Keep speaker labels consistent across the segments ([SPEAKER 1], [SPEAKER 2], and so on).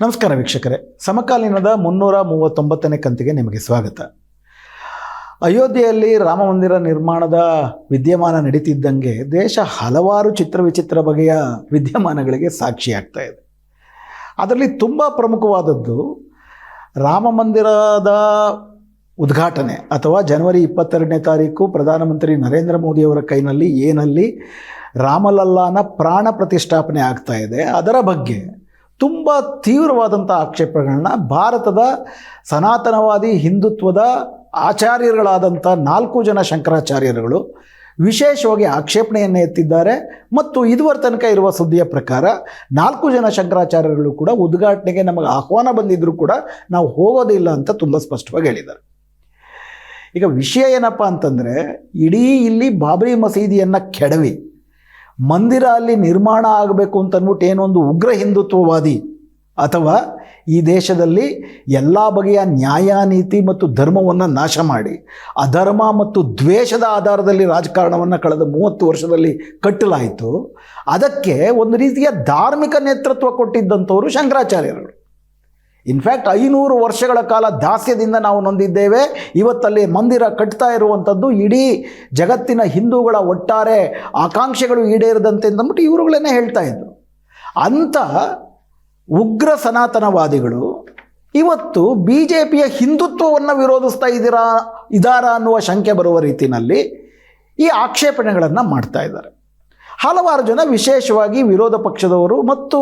[SPEAKER 1] ನಮಸ್ಕಾರ ವೀಕ್ಷಕರೇ. ಸಮಕಾಲೀನದ ಮುನ್ನೂರ ಮೂವತ್ತೊಂಬತ್ತನೇ ಕಂತಿಗೆ ನಿಮಗೆ ಸ್ವಾಗತ. ಅಯೋಧ್ಯೆಯಲ್ಲಿ ರಾಮ ಮಂದಿರ ನಿರ್ಮಾಣದ ವಿದ್ಯಮಾನ ನಡೀತಿದ್ದಂಗೆ ದೇಶ ಹಲವಾರು ಚಿತ್ರ ವಿಚಿತ್ರ ಬಗೆಯ ವಿದ್ಯಮಾನಗಳಿಗೆ ಸಾಕ್ಷಿಯಾಗ್ತಾ ಇದೆ. ಅದರಲ್ಲಿ ತುಂಬ ಪ್ರಮುಖವಾದದ್ದು ರಾಮ ಮಂದಿರದ ಉದ್ಘಾಟನೆ ಅಥವಾ ಜನವರಿ ಇಪ್ಪತ್ತೆರಡನೇ ತಾರೀಕು ಪ್ರಧಾನಮಂತ್ರಿ ನರೇಂದ್ರ ಮೋದಿಯವರ ಕೈನಲ್ಲಿ ಏನಲ್ಲಿ ರಾಮಲಲ್ಲಾನ ಪ್ರಾಣ ಪ್ರತಿಷ್ಠಾಪನೆ ಆಗ್ತಾ ಇದೆ. ಅದರ ಬಗ್ಗೆ ತುಂಬ ತೀವ್ರವಾದಂಥ ಆಕ್ಷೇಪಗಳನ್ನ ಭಾರತದ ಸನಾತನವಾದಿ ಹಿಂದುತ್ವದ ಆಚಾರ್ಯರುಗಳಾದಂಥ ನಾಲ್ಕು ಜನ ಶಂಕರಾಚಾರ್ಯರುಗಳು ವಿಶೇಷವಾಗಿ ಆಕ್ಷೇಪಣೆಯನ್ನು ಎತ್ತಿದ್ದಾರೆ. ಮತ್ತು ಇದುವರೆ ತನಕ ಇರುವ ಸುದ್ದಿಯ ಪ್ರಕಾರ ನಾಲ್ಕು ಜನ ಶಂಕರಾಚಾರ್ಯರುಗಳು ಕೂಡ ಉದ್ಘಾಟನೆಗೆ ನಮಗೆ ಆಹ್ವಾನ ಬಂದಿದ್ದರೂ ಕೂಡ ನಾವು ಹೋಗೋದಿಲ್ಲ ಅಂತ ತುಂಬ ಸ್ಪಷ್ಟವಾಗಿ ಹೇಳಿದ್ದಾರೆ. ಈಗ ವಿಷಯ ಏನಪ್ಪ ಅಂತಂದರೆ ಇಡೀ ಇಲ್ಲಿ ಬಾಬರಿ ಮಸೀದಿಯನ್ನು ಕೆಡವಿ. ಮಂದಿರ ಅಲ್ಲಿ ನಿರ್ಮಾಣ ಆಗಬೇಕು ಅಂತ ಅಂದ್ಬಿಟ್ಟು ಏನೊಂದು ಉಗ್ರ ಹಿಂದುತ್ವವಾದಿ ಅಥವಾ ಈ ದೇಶದಲ್ಲಿ ಎಲ್ಲ ಬಗೆಯ ನ್ಯಾಯ ನೀತಿ ಮತ್ತು ಧರ್ಮವನ್ನು ನಾಶ ಮಾಡಿ, ಅಧರ್ಮ ಮತ್ತು ದ್ವೇಷದ ಆಧಾರದಲ್ಲಿ ರಾಜಕಾರಣವನ್ನು ಕಳೆದ ಮೂವತ್ತು ವರ್ಷದಲ್ಲಿ ಕಟ್ಟಲಾಯಿತು. ಅದಕ್ಕೆ ಒಂದು ರೀತಿಯ ಧಾರ್ಮಿಕ ನೇತೃತ್ವ ಕೊಟ್ಟಿದ್ದಂಥವರು ಶಂಕರಾಚಾರ್ಯರು ಇನ್ಫ್ಯಾಕ್ಟ್ ಐನೂರು ವರ್ಷಗಳ ಕಾಲ ದಾಸ್ಯದಿಂದ ನಾವು ನೊಂದಿದ್ದೇವೆ. ಇವತ್ತಲ್ಲಿ ಮಂದಿರ ಕಟ್ತಾ ಇರುವಂಥದ್ದು ಇಡೀ ಜಗತ್ತಿನ ಹಿಂದೂಗಳ ಒಟ್ಟಾರೆ ಆಕಾಂಕ್ಷೆಗಳು ಈಡೇರದಂತೆ ಅಂದ್ಬಿಟ್ಟು ಇವರುಗಳನ್ನೇ ಹೇಳ್ತಾ ಇದ್ದರು ಅಂಥ ಉಗ್ರ ಸನಾತನವಾದಿಗಳು ಇವತ್ತು ಬಿ ಜೆ ಪಿಯ ಹಿಂದುತ್ವವನ್ನು ವಿರೋಧಿಸ್ತಾ ಇದ್ದೀರಾ, ಇದಾರಾ ಅನ್ನುವ ಶಂಕೆ ಬರುವ ರೀತಿಯಲ್ಲಿ ಈ ಆಕ್ಷೇಪಣೆಗಳನ್ನು ಮಾಡ್ತಾ ಇದ್ದಾರೆ. ಹಲವಾರು ಜನ ವಿಶೇಷವಾಗಿ ವಿರೋಧ ಪಕ್ಷದವರು ಮತ್ತು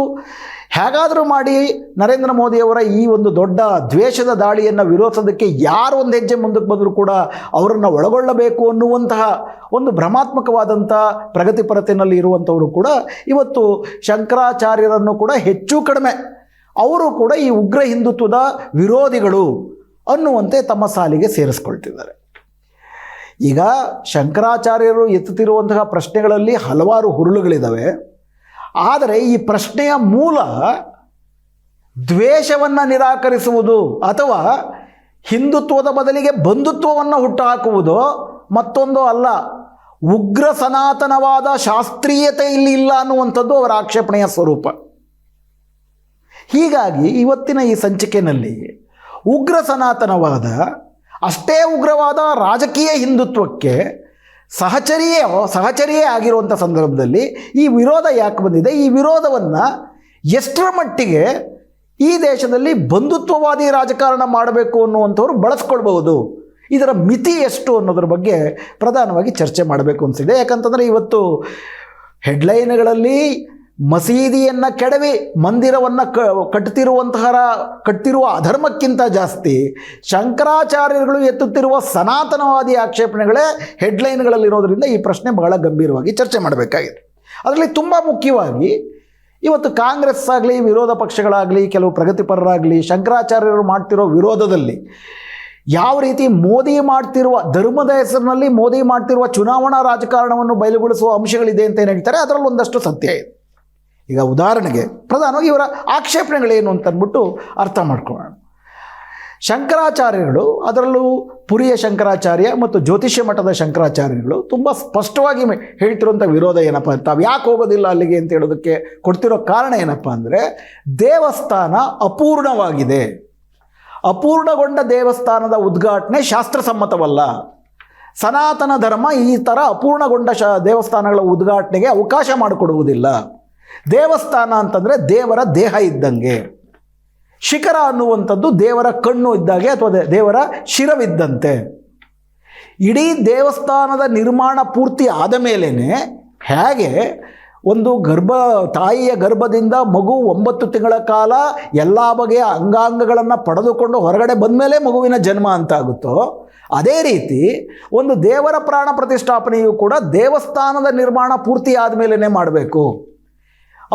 [SPEAKER 1] ಹೇಗಾದರೂ ಮಾಡಿ ನರೇಂದ್ರ ಮೋದಿಯವರ ಈ ಒಂದು ದೊಡ್ಡ ದ್ವೇಷದ ದಾಳಿಯನ್ನು ವಿರೋಧಿಸೋದಕ್ಕೆ ಯಾರು ಒಂದು ಹೆಜ್ಜೆ ಮುಂದಕ್ಕೆ ಬಂದರೂ ಕೂಡ ಅವರನ್ನು ಒಳಗೊಳ್ಳಬೇಕು ಅನ್ನುವಂತಹ ಒಂದು ಭ್ರಮಾತ್ಮಕವಾದಂಥ ಪ್ರಗತಿಪರತೆಯಲ್ಲಿ ಇರುವಂಥವರು ಕೂಡ ಇವತ್ತು ಶಂಕರಾಚಾರ್ಯರನ್ನು ಕೂಡ ಹೆಚ್ಚು ಕಡಿಮೆ ಅವರು ಕೂಡ ಈ ಉಗ್ರ ಹಿಂದುತ್ವದ ವಿರೋಧಿಗಳು ಅನ್ನುವಂತೆ ತಮ್ಮ ಸಾಲಿಗೆ ಸೇರಿಸ್ಕೊಳ್ತಿದ್ದಾರೆ. ಈಗ ಶಂಕರಾಚಾರ್ಯರು ಎತ್ತುತ್ತಿರುವಂತಹ ಪ್ರಶ್ನೆಗಳಲ್ಲಿ ಹಲವಾರು ಹುರುಳುಗಳಿದ್ದಾವೆ ಆದರೆ ಈ ಪ್ರಶ್ನೆಯ ಮೂಲ ದ್ವೇಷವನ್ನು ನಿರಾಕರಿಸುವುದು ಅಥವಾ ಹಿಂದುತ್ವದ ಬದಲಿಗೆ ಬಂಧುತ್ವವನ್ನು ಹುಟ್ಟುಹಾಕುವುದು ಮತ್ತೊಂದು ಅಲ್ಲ, ಉಗ್ರ ಸನಾತನವಾದ ಶಾಸ್ತ್ರೀಯತೆ ಇಲ್ಲಿ ಇಲ್ಲ ಅನ್ನುವಂಥದ್ದು ಅವರ ಆಕ್ಷೇಪಣೆಯ ಸ್ವರೂಪ. ಹೀಗಾಗಿ ಇವತ್ತಿನ ಈ ಸಂಚಿಕೆಯಲ್ಲಿ ಉಗ್ರ ಸನಾತನವಾದ ಅಷ್ಟೇ ಉಗ್ರವಾದ ರಾಜಕೀಯ ಹಿಂದುತ್ವಕ್ಕೆ ಸಹಚರಿಯೇ ಸಹಚರಿಯೇ ಆಗಿರುವಂಥ ಸಂದರ್ಭದಲ್ಲಿ ಈ ವಿರೋಧ ಯಾಕೆ ಬಂದಿದೆ? ಈ ವಿರೋಧವನ್ನು ಎಷ್ಟರ ಮಟ್ಟಿಗೆ ಈ ದೇಶದಲ್ಲಿ ಬಂಧುತ್ವವಾದಿ ರಾಜಕಾರಣ ಮಾಡಬೇಕು ಅನ್ನುವಂಥವ್ರು ಬಳಸ್ಕೊಳ್ಬಹುದು? ಇದರ ಮಿತಿ ಎಷ್ಟು ಅನ್ನೋದ್ರ ಬಗ್ಗೆ ಪ್ರಧಾನವಾಗಿ ಚರ್ಚೆ ಮಾಡಬೇಕು ಅನಿಸಿದೆ. ಯಾಕಂತಂದರೆ ಇವತ್ತು ಹೆಡ್ಲೈನ್ಗಳಲ್ಲಿ ಮಸೀದಿಯನ್ನು ಕೆಡವಿ, ಮಂದಿರವನ್ನು ಕ ಕಟ್ತಿರುವಂತಹ ಕಟ್ತಿರುವ ಅಧರ್ಮಕ್ಕಿಂತ ಜಾಸ್ತಿ ಶಂಕರಾಚಾರ್ಯರುಗಳು ಎತ್ತುತ್ತಿರುವ ಸನಾತನವಾದಿ ಆಕ್ಷೇಪಣೆಗಳೇ ಹೆಡ್ಲೈನ್ಗಳಲ್ಲಿರೋದ್ರಿಂದ ಈ ಪ್ರಶ್ನೆ ಬಹಳ ಗಂಭೀರವಾಗಿ ಚರ್ಚೆ ಮಾಡಬೇಕಾಗಿದೆ. ಅದರಲ್ಲಿ ತುಂಬ ಮುಖ್ಯವಾಗಿ ಇವತ್ತು ಕಾಂಗ್ರೆಸ್ ಆಗಲಿ, ವಿರೋಧ ಪಕ್ಷಗಳಾಗಲಿ, ಕೆಲವು ಪ್ರಗತಿಪರರಾಗಲಿ, ಶಂಕರಾಚಾರ್ಯರು ಮಾಡ್ತಿರೋ ವಿರೋಧದಲ್ಲಿ ಯಾವ ರೀತಿ ಮೋದಿ ಮಾಡ್ತಿರುವ, ಧರ್ಮದ ಹೆಸರಿನಲ್ಲಿ ಮೋದಿ ಮಾಡ್ತಿರುವ ಚುನಾವಣಾ ರಾಜಕಾರಣವನ್ನು ಬಯಲುಗೊಳಿಸುವ ಅಂಶಗಳಿದೆ ಅಂತ ಏನು ಹೇಳ್ತಾರೆ? ಅದರಲ್ಲಿ ಒಂದಷ್ಟು ಸತ್ಯ ಇದೆ. ಈಗ ಉದಾಹರಣೆಗೆ ಪ್ರಧಾನವಾಗಿ ಇವರ ಆಕ್ಷೇಪಣೆಗಳೇನು ಅಂತ ಅಂದ್ಬಿಟ್ಟು ಅರ್ಥ ಮಾಡ್ಕೊಳ್ಳೋಣ. ಶಂಕರಾಚಾರ್ಯಗಳು ಅದರಲ್ಲೂ ಪುರಿಯ ಶಂಕರಾಚಾರ್ಯ ಮತ್ತು ಜ್ಯೋತಿಷ್ಯ ಮಠದ ಶಂಕರಾಚಾರ್ಯಗಳು ತುಂಬ ಸ್ಪಷ್ಟವಾಗಿ ಹೇಳ್ತಿರುವಂಥ ವಿರೋಧ ಏನಪ್ಪ, ತಾವು ಯಾಕೆ ಹೋಗೋದಿಲ್ಲ ಅಲ್ಲಿಗೆ ಅಂತ ಹೇಳೋದಕ್ಕೆ ಕೊಡ್ತಿರೋ ಕಾರಣ ಏನಪ್ಪ ಅಂದರೆ, ದೇವಸ್ಥಾನ ಅಪೂರ್ಣವಾಗಿದೆ. ಅಪೂರ್ಣಗೊಂಡ ದೇವಸ್ಥಾನದ ಉದ್ಘಾಟನೆ ಶಾಸ್ತ್ರಸಮ್ಮತವಲ್ಲ. ಸನಾತನ ಧರ್ಮ ಈ ಥರ ಅಪೂರ್ಣಗೊಂಡ ಶ ದೇವಸ್ಥಾನಗಳ ಉದ್ಘಾಟನೆಗೆ ಅವಕಾಶ ಮಾಡಿಕೊಡುವುದಿಲ್ಲ. ದೇವಸ್ಥಾನ ಅಂತಂದರೆ ದೇವರ ದೇಹ ಇದ್ದಂಗೆ. ಶಿಖರ ಅನ್ನುವಂಥದ್ದು ದೇವರ ಕಣ್ಣು ಇದ್ದಾಗೆ ಅಥವಾ ದೇವರ ಶಿರವಿದ್ದಂತೆ. ಇಡೀ ದೇವಸ್ಥಾನದ ನಿರ್ಮಾಣ ಪೂರ್ತಿ ಆದ ಮೇಲೇ ಹೇಗೆ ಒಂದು ಗರ್ಭ, ತಾಯಿಯ ಗರ್ಭದಿಂದ ಮಗು ಒಂಬತ್ತು ತಿಂಗಳ ಕಾಲ ಎಲ್ಲ ಬಗೆಯ ಅಂಗಾಂಗಗಳನ್ನು ಪಡೆದುಕೊಂಡು ಹೊರಗಡೆ ಬಂದಮೇಲೆ ಮಗುವಿನ ಜನ್ಮ ಅಂತಾಗುತ್ತೋ ಅದೇ ರೀತಿ ಒಂದು ದೇವರ ಪ್ರಾಣ ಪ್ರತಿಷ್ಠಾಪನೆಯು ಕೂಡ ದೇವಸ್ಥಾನದ ನಿರ್ಮಾಣ ಪೂರ್ತಿ ಆದಮೇಲೆ ಮಾಡಬೇಕು.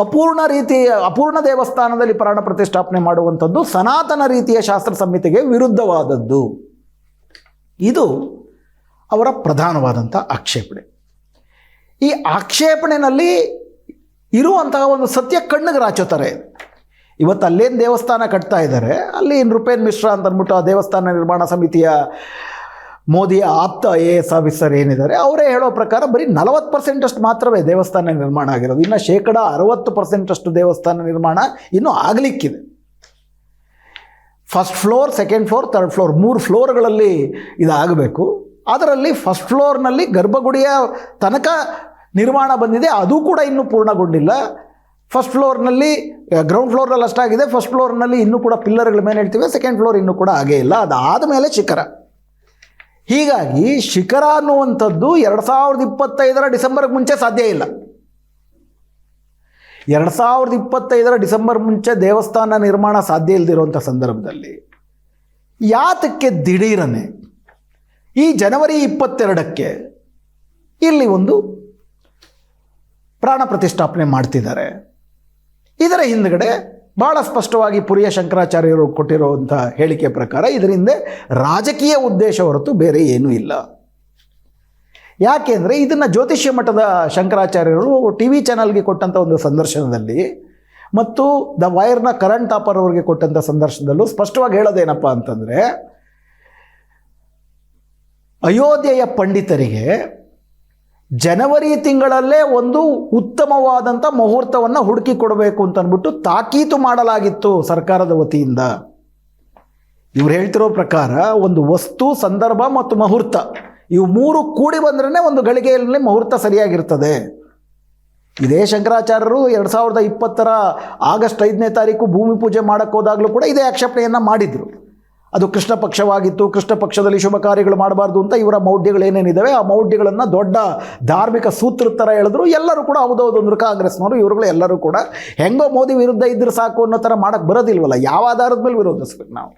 [SPEAKER 1] ಅಪೂರ್ಣ ರೀತಿಯ, ಅಪೂರ್ಣ ದೇವಸ್ಥಾನದಲ್ಲಿ ಪ್ರಾಣ ಪ್ರತಿಷ್ಠಾಪನೆ ಮಾಡುವಂಥದ್ದು ಸನಾತನ ರೀತಿಯ ಶಾಸ್ತ್ರ ಸಂಹಿತೆಗೆ ವಿರುದ್ಧವಾದದ್ದು. ಇದು ಅವರ ಪ್ರಧಾನವಾದಂಥ ಆಕ್ಷೇಪಣೆ. ಈ ಆಕ್ಷೇಪಣೆಯಲ್ಲಿ ಇರುವಂತಹ ಒಂದು ಸತ್ಯ ಕಣ್ಣಿಗೆ ರಾಚೋ ಥರ ಇದೆ ಇವತ್ತು ಅಲ್ಲೇನು ದೇವಸ್ಥಾನ ಕಟ್ತಾ ಇದ್ದಾರೆ, ಅಲ್ಲಿ ನೃಪೇನ್ ಮಿಶ್ರಾ ಅಂತ ಅಂದ್ಬಿಟ್ಟು ಆ ದೇವಸ್ಥಾನ ನಿರ್ಮಾಣ ಸಮಿತಿಯ ಮೋದಿಯ ಆಪ್ತ ಐ ಎ ಎಸ್ ಆಫೀಸರ್ ಏನಿದ್ದಾರೆ, ಅವರೇ ಹೇಳೋ ಪ್ರಕಾರ ಬರೀ ನಲವತ್ತು ಪರ್ಸೆಂಟಷ್ಟು ಮಾತ್ರವೇ ದೇವಸ್ಥಾನ ನಿರ್ಮಾಣ ಆಗಿರೋದು. ಇನ್ನು ಶೇಕಡ ಅರವತ್ತು ಪರ್ಸೆಂಟಷ್ಟು ದೇವಸ್ಥಾನ ನಿರ್ಮಾಣ ಇನ್ನೂ ಆಗಲಿಕ್ಕಿದೆ. First floor second floor third floor ಮೂರು ಫ್ಲೋರ್ಗಳಲ್ಲಿ ಇದಾಗಬೇಕು. ಅದರಲ್ಲಿ ಫಸ್ಟ್ ಫ್ಲೋರ್ನಲ್ಲಿ ಗರ್ಭಗುಡಿಯ ತನಕ ನಿರ್ಮಾಣ ಬಂದಿದೆ, ಅದು ಕೂಡ ಇನ್ನೂ ಪೂರ್ಣಗೊಂಡಿಲ್ಲ. ಫಸ್ಟ್ ಫ್ಲೋರ್ನಲ್ಲಿ ಗ್ರೌಂಡ್ ಫ್ಲೋರ್ನಲ್ಲಿ ಅಷ್ಟಾಗಿದೆ ಫಸ್ಟ್ ಫ್ಲೋರ್ನಲ್ಲಿ ಇನ್ನೂ ಕೂಡ ಪಿಲ್ಲರ್ಗಳ ಮೇಲೆ ಹೇಳ್ತೀವಿ ಸೆಕೆಂಡ್ ಫ್ಲೋರ್ ಇನ್ನೂ ಕೂಡ ಆಗೇ ಇಲ್ಲ ಅದಾದ ಮೇಲೆ ಶಿಖರ. ಹೀಗಾಗಿ ಶಿಖರ ಅನ್ನುವಂಥದ್ದು ಎರಡು ಸಾವಿರದ ಇಪ್ಪತ್ತೈದರ ಡಿಸೆಂಬರ್ಗೆ ಮುಂಚೆ ಸಾಧ್ಯ ಇಲ್ಲ. ಎರಡು ಸಾವಿರದ ಇಪ್ಪತ್ತೈದರ ಡಿಸೆಂಬರ್ ಮುಂಚೆ ದೇವಸ್ಥಾನ ನಿರ್ಮಾಣ ಸಾಧ್ಯ ಇಲ್ಲದಿರುವಂಥ ಸಂದರ್ಭದಲ್ಲಿ ಯಾತಕ್ಕೆ ದಿಢೀರನೆ ಈ ಜನವರಿ ಇಪ್ಪತ್ತೆರಡಕ್ಕೆ ಇಲ್ಲಿ ಒಂದು ಪ್ರಾಣ ಪ್ರತಿಷ್ಠಾಪನೆ ಮಾಡ್ತಿದ್ದಾರೆ. ಇದರ ಹಿಂದ್ಗಡೆ ಭಾಳ ಸ್ಪಷ್ಟವಾಗಿ ಪುರಿಯ ಶಂಕರಾಚಾರ್ಯರು ಕೊಟ್ಟಿರುವಂಥ ಹೇಳಿಕೆ ಪ್ರಕಾರ ಇದರಿಂದ ರಾಜಕೀಯ ಉದ್ದೇಶ ಹೊರತು ಬೇರೆ ಏನೂ ಇಲ್ಲ. ಯಾಕೆಂದರೆ ಇದನ್ನು ಜ್ಯೋತಿಷ್ಯ ಮಠದ ಶಂಕರಾಚಾರ್ಯರು ಟಿ ವಿ ಚಾನಲ್ಗೆ ಕೊಟ್ಟಂಥ ಒಂದು ಸಂದರ್ಶನದಲ್ಲಿ ಮತ್ತು ದ ವೈರ್ನ ಕರಣ್ ಟಾಪರ್ ಅವರಿಗೆ ಕೊಟ್ಟಂಥ ಸಂದರ್ಶನದಲ್ಲೂ ಸ್ಪಷ್ಟವಾಗಿ ಹೇಳೋದೇನಪ್ಪ ಅಂತಂದರೆ ಅಯೋಧ್ಯೆಯ ಪಂಡಿತರಿಗೆ ಜನವರಿ ತಿಂಗಳಲ್ಲೇ ಒಂದು ಉತ್ತಮವಾದಂಥ ಮುಹೂರ್ತವನ್ನು ಹುಡುಕಿ ಕೊಡಬೇಕು ಅಂತ ಅಂದ್ಬಿಟ್ಟು ತಾಕೀತು ಮಾಡಲಾಗಿತ್ತು ಸರ್ಕಾರದ ವತಿಯಿಂದ. ಇವ್ರು ಹೇಳ್ತಿರೋ ಪ್ರಕಾರ ಒಂದು ವಸ್ತು, ಸಂದರ್ಭ ಮತ್ತು ಮುಹೂರ್ತ, ಇವು ಮೂರು ಕೂಡಿ ಬಂದ್ರೇ ಒಂದು ಗಳಿಗೆಯಲ್ಲಿ ಮುಹೂರ್ತ ಸರಿಯಾಗಿರ್ತದೆ. ಇದೇ ಶಂಕರಾಚಾರ್ಯರು ಎರಡು ಸಾವಿರದ ಇಪ್ಪತ್ತರ ಆಗಸ್ಟ್ ಐದನೇ ತಾರೀಕು ಭೂಮಿ ಪೂಜೆ ಮಾಡೋಕ್ಕೋದಾಗಲೂ ಕೂಡ ಇದೇ ಆಕ್ಷೇಪಣೆಯನ್ನು ಮಾಡಿದರು. ಅದು ಕೃಷ್ಣ ಪಕ್ಷವಾಗಿತ್ತು, ಕೃಷ್ಣ ಪಕ್ಷದಲ್ಲಿ ಶುಭ ಕಾರ್ಯಗಳು ಮಾಡಬಾರ್ದು ಅಂತ ಇವರ ಮೌಢ್ಯಗಳು ಏನೇನಿದ್ದಾವೆ ಆ ಮೌಢ್ಯಗಳನ್ನು ದೊಡ್ಡ ಧಾರ್ಮಿಕ ಸೂತ್ರ ಥರ ಹೇಳಿದ್ರು. ಎಲ್ಲರೂ ಕೂಡ ಹೌದೌದು ಅಂದ್ರೆ. ಕಾಂಗ್ರೆಸ್ನವರು, ಇವರುಗಳು ಎಲ್ಲರೂ ಕೂಡ ಹೆಂಗೋ ಮೋದಿ ವಿರುದ್ಧ ಇದ್ರೆ ಸಾಕು ಅನ್ನೋ ಥರ ಮಾಡೋಕ್ಕೆ ಬರೋದಿಲ್ವಲ್ಲ, ಯಾವ ಆಧಾರದ ಮೇಲೆ ವಿರೋಧಿಸ್ಬೇಕು ನಾವು?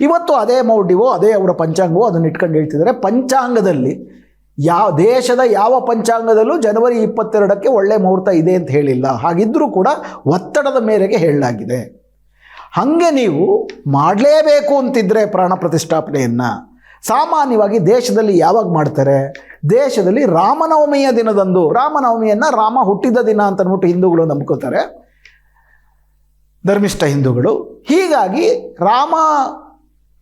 [SPEAKER 1] ಇವತ್ತು ಅದೇ ಮೌಢ್ಯವೋ, ಅದೇ ಅವರ ಪಂಚಾಂಗವೋ ಅದನ್ನು ಇಟ್ಕೊಂಡು ಹೇಳ್ತಿದ್ದಾರೆ ಪಂಚಾಂಗದಲ್ಲಿ ಯಾವ ದೇಶದ ಯಾವ ಪಂಚಾಂಗದಲ್ಲೂ ಜನವರಿ ಇಪ್ಪತ್ತೆರಡಕ್ಕೆ ಒಳ್ಳೆ ಮುಹೂರ್ತ ಇದೆ ಅಂತ ಹೇಳಿಲ್ಲ. ಹಾಗಿದ್ದರೂ ಕೂಡ ಒತ್ತಡದ ಮೇರೆಗೆ ಹೇಳಲಾಗಿದೆ. ಹಾಗೆ ನೀವು ಮಾಡಲೇಬೇಕು ಅಂತಿದ್ರೆ ಪ್ರಾಣ ಪ್ರತಿಷ್ಠಾಪನೆಯನ್ನು ಸಾಮಾನ್ಯವಾಗಿ ದೇಶದಲ್ಲಿ ಯಾವಾಗ ಮಾಡ್ತಾರೆ? ದೇಶದಲ್ಲಿ ರಾಮನವಮಿಯ ದಿನದಂದು. ರಾಮನವಮಿಯನ್ನು ರಾಮ ಹುಟ್ಟಿದ ದಿನ ಅಂತ ಅಂದ್ಬಿಟ್ಟು ಹಿಂದೂಗಳು ನಂಬ್ಕೋತಾರೆ. ಧರ್ಮಿಷ್ಠ ಹಿಂದೂಗಳು. ಹೀಗಾಗಿ ರಾಮ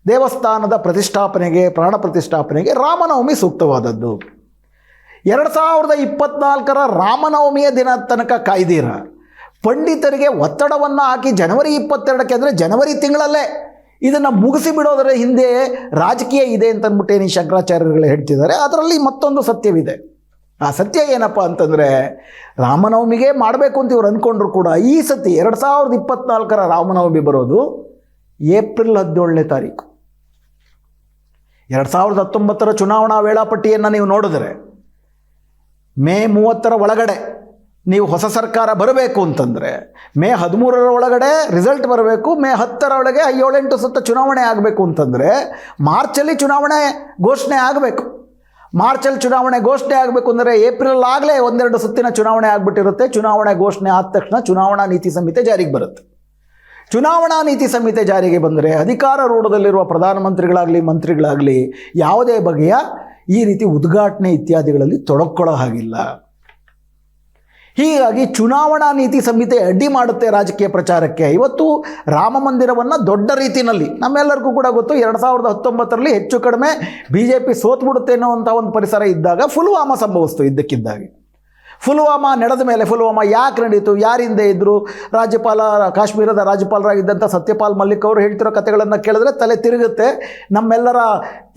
[SPEAKER 1] ದೇವಸ್ಥಾನದ ಪ್ರತಿಷ್ಠಾಪನೆಗೆ, ಪ್ರಾಣ ಪ್ರತಿಷ್ಠಾಪನೆಗೆ ರಾಮನವಮಿ ಸೂಕ್ತವಾದದ್ದು. ಎರಡು ಸಾವಿರದ ಇಪ್ಪತ್ನಾಲ್ಕರ ರಾಮನವಮಿಯ ದಿನ ತನಕ ಕಾಯ್ದೀರ. ಪಂಡಿತರಿಗೆ ಒತ್ತಡವನ್ನು ಹಾಕಿ ಜನವರಿ ಇಪ್ಪತ್ತೆರಡಕ್ಕೆ ಅಂದರೆ ಜನವರಿ ತಿಂಗಳಲ್ಲೇ ಇದನ್ನು ಮುಗಿಸಿ ಬಿಡೋದರ ಹಿಂದೆ ರಾಜಕೀಯ ಇದೆ ಅಂತ ಅಂದ್ಬಿಟ್ಟು ಏನು ಈ ಶಂಕರಾಚಾರ್ಯರುಗಳು ಹೇಳ್ತಿದ್ದಾರೆ, ಅದರಲ್ಲಿ ಮತ್ತೊಂದು ಸತ್ಯವಿದೆ. ಆ ಸತ್ಯ ಏನಪ್ಪ ಅಂತಂದರೆ ರಾಮನವಮಿಗೆ ಮಾಡಬೇಕು ಅಂತ ಇವ್ರು ಅಂದ್ಕೊಂಡ್ರು ಕೂಡ ಈ ಸತಿ ಎರಡು ಸಾವಿರದ ಇಪ್ಪತ್ನಾಲ್ಕರ ರಾಮನವಮಿ ಬರೋದು ಏಪ್ರಿಲ್ ಹದಿನೇಳನೇ ತಾರೀಕು. ಎರಡು ಸಾವಿರದ ಹತ್ತೊಂಬತ್ತರ ಚುನಾವಣಾ ವೇಳಾಪಟ್ಟಿಯನ್ನು ನೀವು ನೋಡಿದರೆ ಮೇ ಮೂವತ್ತರ ಒಳಗಡೆ ನೀವು ಹೊಸ ಸರ್ಕಾರ ಬರಬೇಕು ಅಂತಂದರೆ ಮೇ ಹದಿಮೂರರ ಒಳಗಡೆ ರಿಸಲ್ಟ್ ಬರಬೇಕು, ಮೇ ಹತ್ತರ ಒಳಗೆ ಏಳೆಂಟು ಸುತ್ತ ಚುನಾವಣೆ ಆಗಬೇಕು ಅಂತಂದರೆ ಮಾರ್ಚಲ್ಲಿ ಚುನಾವಣೆ ಘೋಷಣೆ ಆಗಬೇಕು. ಮಾರ್ಚಲ್ಲಿ ಚುನಾವಣೆ ಘೋಷಣೆ ಆಗಬೇಕು ಅಂದರೆ ಏಪ್ರಿಲ್ ಆಗಲೇ ಒಂದೆರಡು ಸುತ್ತಿನ ಚುನಾವಣೆ ಆಗಿಬಿಟ್ಟಿರುತ್ತೆ. ಚುನಾವಣೆ ಘೋಷಣೆ ಆದ ತಕ್ಷಣ ಚುನಾವಣಾ ನೀತಿ ಸಂಹಿತೆ ಜಾರಿಗೆ ಬರುತ್ತೆ. ಚುನಾವಣಾ ನೀತಿ ಸಂಹಿತೆ ಜಾರಿಗೆ ಬಂದರೆ ಅಧಿಕಾರಾರೂಢದಲ್ಲಿರುವ ಪ್ರಧಾನಮಂತ್ರಿಗಳಾಗಲಿ, ಮಂತ್ರಿಗಳಾಗಲಿ ಯಾವುದೇ ಬಗೆಯ ಈ ರೀತಿ ಉದ್ಘಾಟನೆ ಇತ್ಯಾದಿಗಳಲ್ಲಿ ತೊಡಕೊಳ್ಳೋ ಹಾಗಿಲ್ಲ. ಹೀಗಾಗಿ ಚುನಾವಣಾ ನೀತಿ ಸಂಹಿತೆ ಅಡ್ಡಿ ಮಾಡುತ್ತೆ ರಾಜಕೀಯ ಪ್ರಚಾರಕ್ಕೆ. ಇವತ್ತು ರಾಮ ಮಂದಿರವನ್ನು ದೊಡ್ಡ ರೀತಿಯಲ್ಲಿ ನಮ್ಮೆಲ್ಲರಿಗೂ ಕೂಡ ಗೊತ್ತು, ಎರಡು ಸಾವಿರದ ಹತ್ತೊಂಬತ್ತರಲ್ಲಿ ಹೆಚ್ಚು ಕಡಿಮೆ ಬಿ ಜೆ ಪಿ ಸೋತ್ಬಿಡುತ್ತೆ ಅನ್ನೋವಂಥ ಒಂದು ಪರಿಸರ ಇದ್ದಾಗ ಫುಲ್ವಾಮ ಸಂಭವಿಸ್ತು ಇದ್ದಕ್ಕಿದ್ದಾಗೆ. ಫುಲ್ವಾಮಾ ನಡೆದ ಮೇಲೆ ಫುಲ್ವಾಮಾ ಯಾಕೆ ನಡೀತು? ಯಾರಿಂದ ಇದ್ದರು ರಾಜ್ಯಪಾಲ ಕಾಶ್ಮೀರದ ರಾಜ್ಯಪಾಲರಾಗಿದ್ದಂಥ ಸತ್ಯಪಾಲ್ ಮಲ್ಲಿಕ್ ಅವರು ಹೇಳ್ತಿರೋ ಕಥೆಗಳನ್ನು ಕೇಳಿದ್ರೆ ತಲೆ ತಿರುಗುತ್ತೆ. ನಮ್ಮೆಲ್ಲರ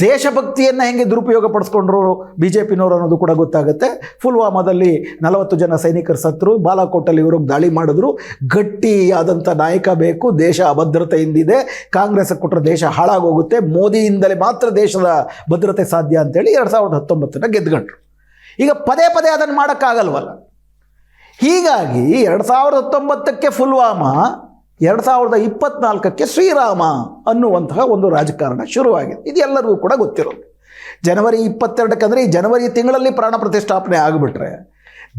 [SPEAKER 1] ದೇಶಭಕ್ತಿಯನ್ನು ಹೆಂಗೆ ದುರುಪಯೋಗ ಪಡಿಸ್ಕೊಂಡ್ರು ಬಿ ಜೆ ಪಿನವರು ಅನ್ನೋದು ಕೂಡ ಗೊತ್ತಾಗುತ್ತೆ. ಫುಲ್ವಾಮಾದಲ್ಲಿ ನಲವತ್ತು ಜನ ಸೈನಿಕರು ಸತ್ತರು ಬಾಲಾಕೋಟಲ್ಲಿ ಇವರು ದಾಳಿ ಮಾಡಿದ್ರು. ಗಟ್ಟಿಯಾದಂಥ ನಾಯಕ ಬೇಕು, ದೇಶ ಅಭದ್ರತೆಯಿಂದಿದೆ. ಕಾಂಗ್ರೆಸ್ ಕೊಟ್ಟರೆ ದೇಶ ಹಾಳಾಗೋಗುತ್ತೆ. ಮೋದಿಯಿಂದಲೇ ಮಾತ್ರ ದೇಶದ ಭದ್ರತೆ ಸಾಧ್ಯ ಅಂತೇಳಿ ಎರಡು ಸಾವಿರದ ಹತ್ತೊಂಬತ್ತನ್ನು ಗೆದ್ದುಕೊಂಡ್ರು ಈಗ ಪದೇ ಪದೇ ಅದನ್ನು ಮಾಡೋಕ್ಕಾಗಲ್ವಲ್ಲ? ಹೀಗಾಗಿ ಎರಡು ಸಾವಿರದ ಹತ್ತೊಂಬತ್ತಕ್ಕೆ ಫುಲ್ವಾಮ ಎರಡು ಸಾವಿರದ ಇಪ್ಪತ್ನಾಲ್ಕಕ್ಕೆ ಶ್ರೀರಾಮ ಅನ್ನುವಂತಹ ಒಂದು ರಾಜಕಾರಣ ಶುರುವಾಗಿದೆ. ಇದು ಎಲ್ಲರಿಗೂ ಕೂಡ ಗೊತ್ತಿರೋದು ಜನವರಿ ಇಪ್ಪತ್ತೆರಡಕ್ಕೆ ಅಂದರೆ ಈ ಜನವರಿ ತಿಂಗಳಲ್ಲಿ ಪ್ರಾಣ ಪ್ರತಿಷ್ಠಾಪನೆ ಆಗಿಬಿಟ್ರೆ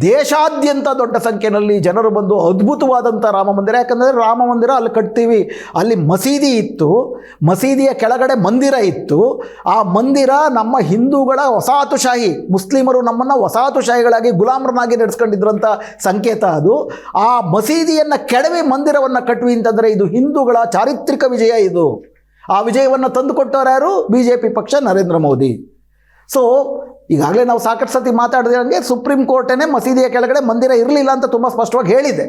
[SPEAKER 1] ದೇಶಾದ್ಯಂತ ದೊಡ್ಡ ಸಂಖ್ಯೆಯಲ್ಲಿ ಜನರು ಬಂದು ಅದ್ಭುತವಾದಂಥ ರಾಮ ಮಂದಿರ. ಯಾಕಂದರೆ ರಾಮ ಮಂದಿರ ಅಲ್ಲಿ ಕಟ್ತೀವಿ. ಅಲ್ಲಿ ಮಸೀದಿ ಇತ್ತು. ಮಸೀದಿಯ ಕೆಳಗಡೆ ಮಂದಿರ ಇತ್ತು. ಆ ಮಂದಿರ ನಮ್ಮ ಹಿಂದೂಗಳ ವಸಾಹತುಶಾಹಿ, ಮುಸ್ಲಿಮರು ನಮ್ಮನ್ನು ವಸಾಹತುಶಾಹಿಗಳಾಗಿ ಗುಲಾಮರನ್ನಾಗಿ ನಡೆಸ್ಕೊಂಡಿದ್ರಂಥ ಸಂಕೇತ ಅದು. ಆ ಮಸೀದಿಯನ್ನು ಕೆಡವಿ ಮಂದಿರವನ್ನು ಕಟ್ವಿ ಅಂತಂದರೆ ಇದು ಹಿಂದೂಗಳ ಚಾರಿತ್ರಿಕ ವಿಜಯ ಇದು. ಆ ವಿಜಯವನ್ನು ತಂದುಕೊಟ್ಟವರು ಯಾರು? ಬಿ ಜೆ ಪಿ ಪಕ್ಷ ನರೇಂದ್ರ ಮೋದಿ. ಸೊ ಈಗಾಗಲೇ ನಾವು ಸಾಕಷ್ಟು ಸತಿ ಮಾತಾಡಿದಂಗೆ ಸುಪ್ರೀಂ ಕೋರ್ಟೇ ಮಸೀದಿಯ ಕೆಳಗಡೆ ಮಂದಿರ ಇರಲಿಲ್ಲ ಅಂತ ತುಂಬ ಸ್ಪಷ್ಟವಾಗಿ ಹೇಳಿದೆ.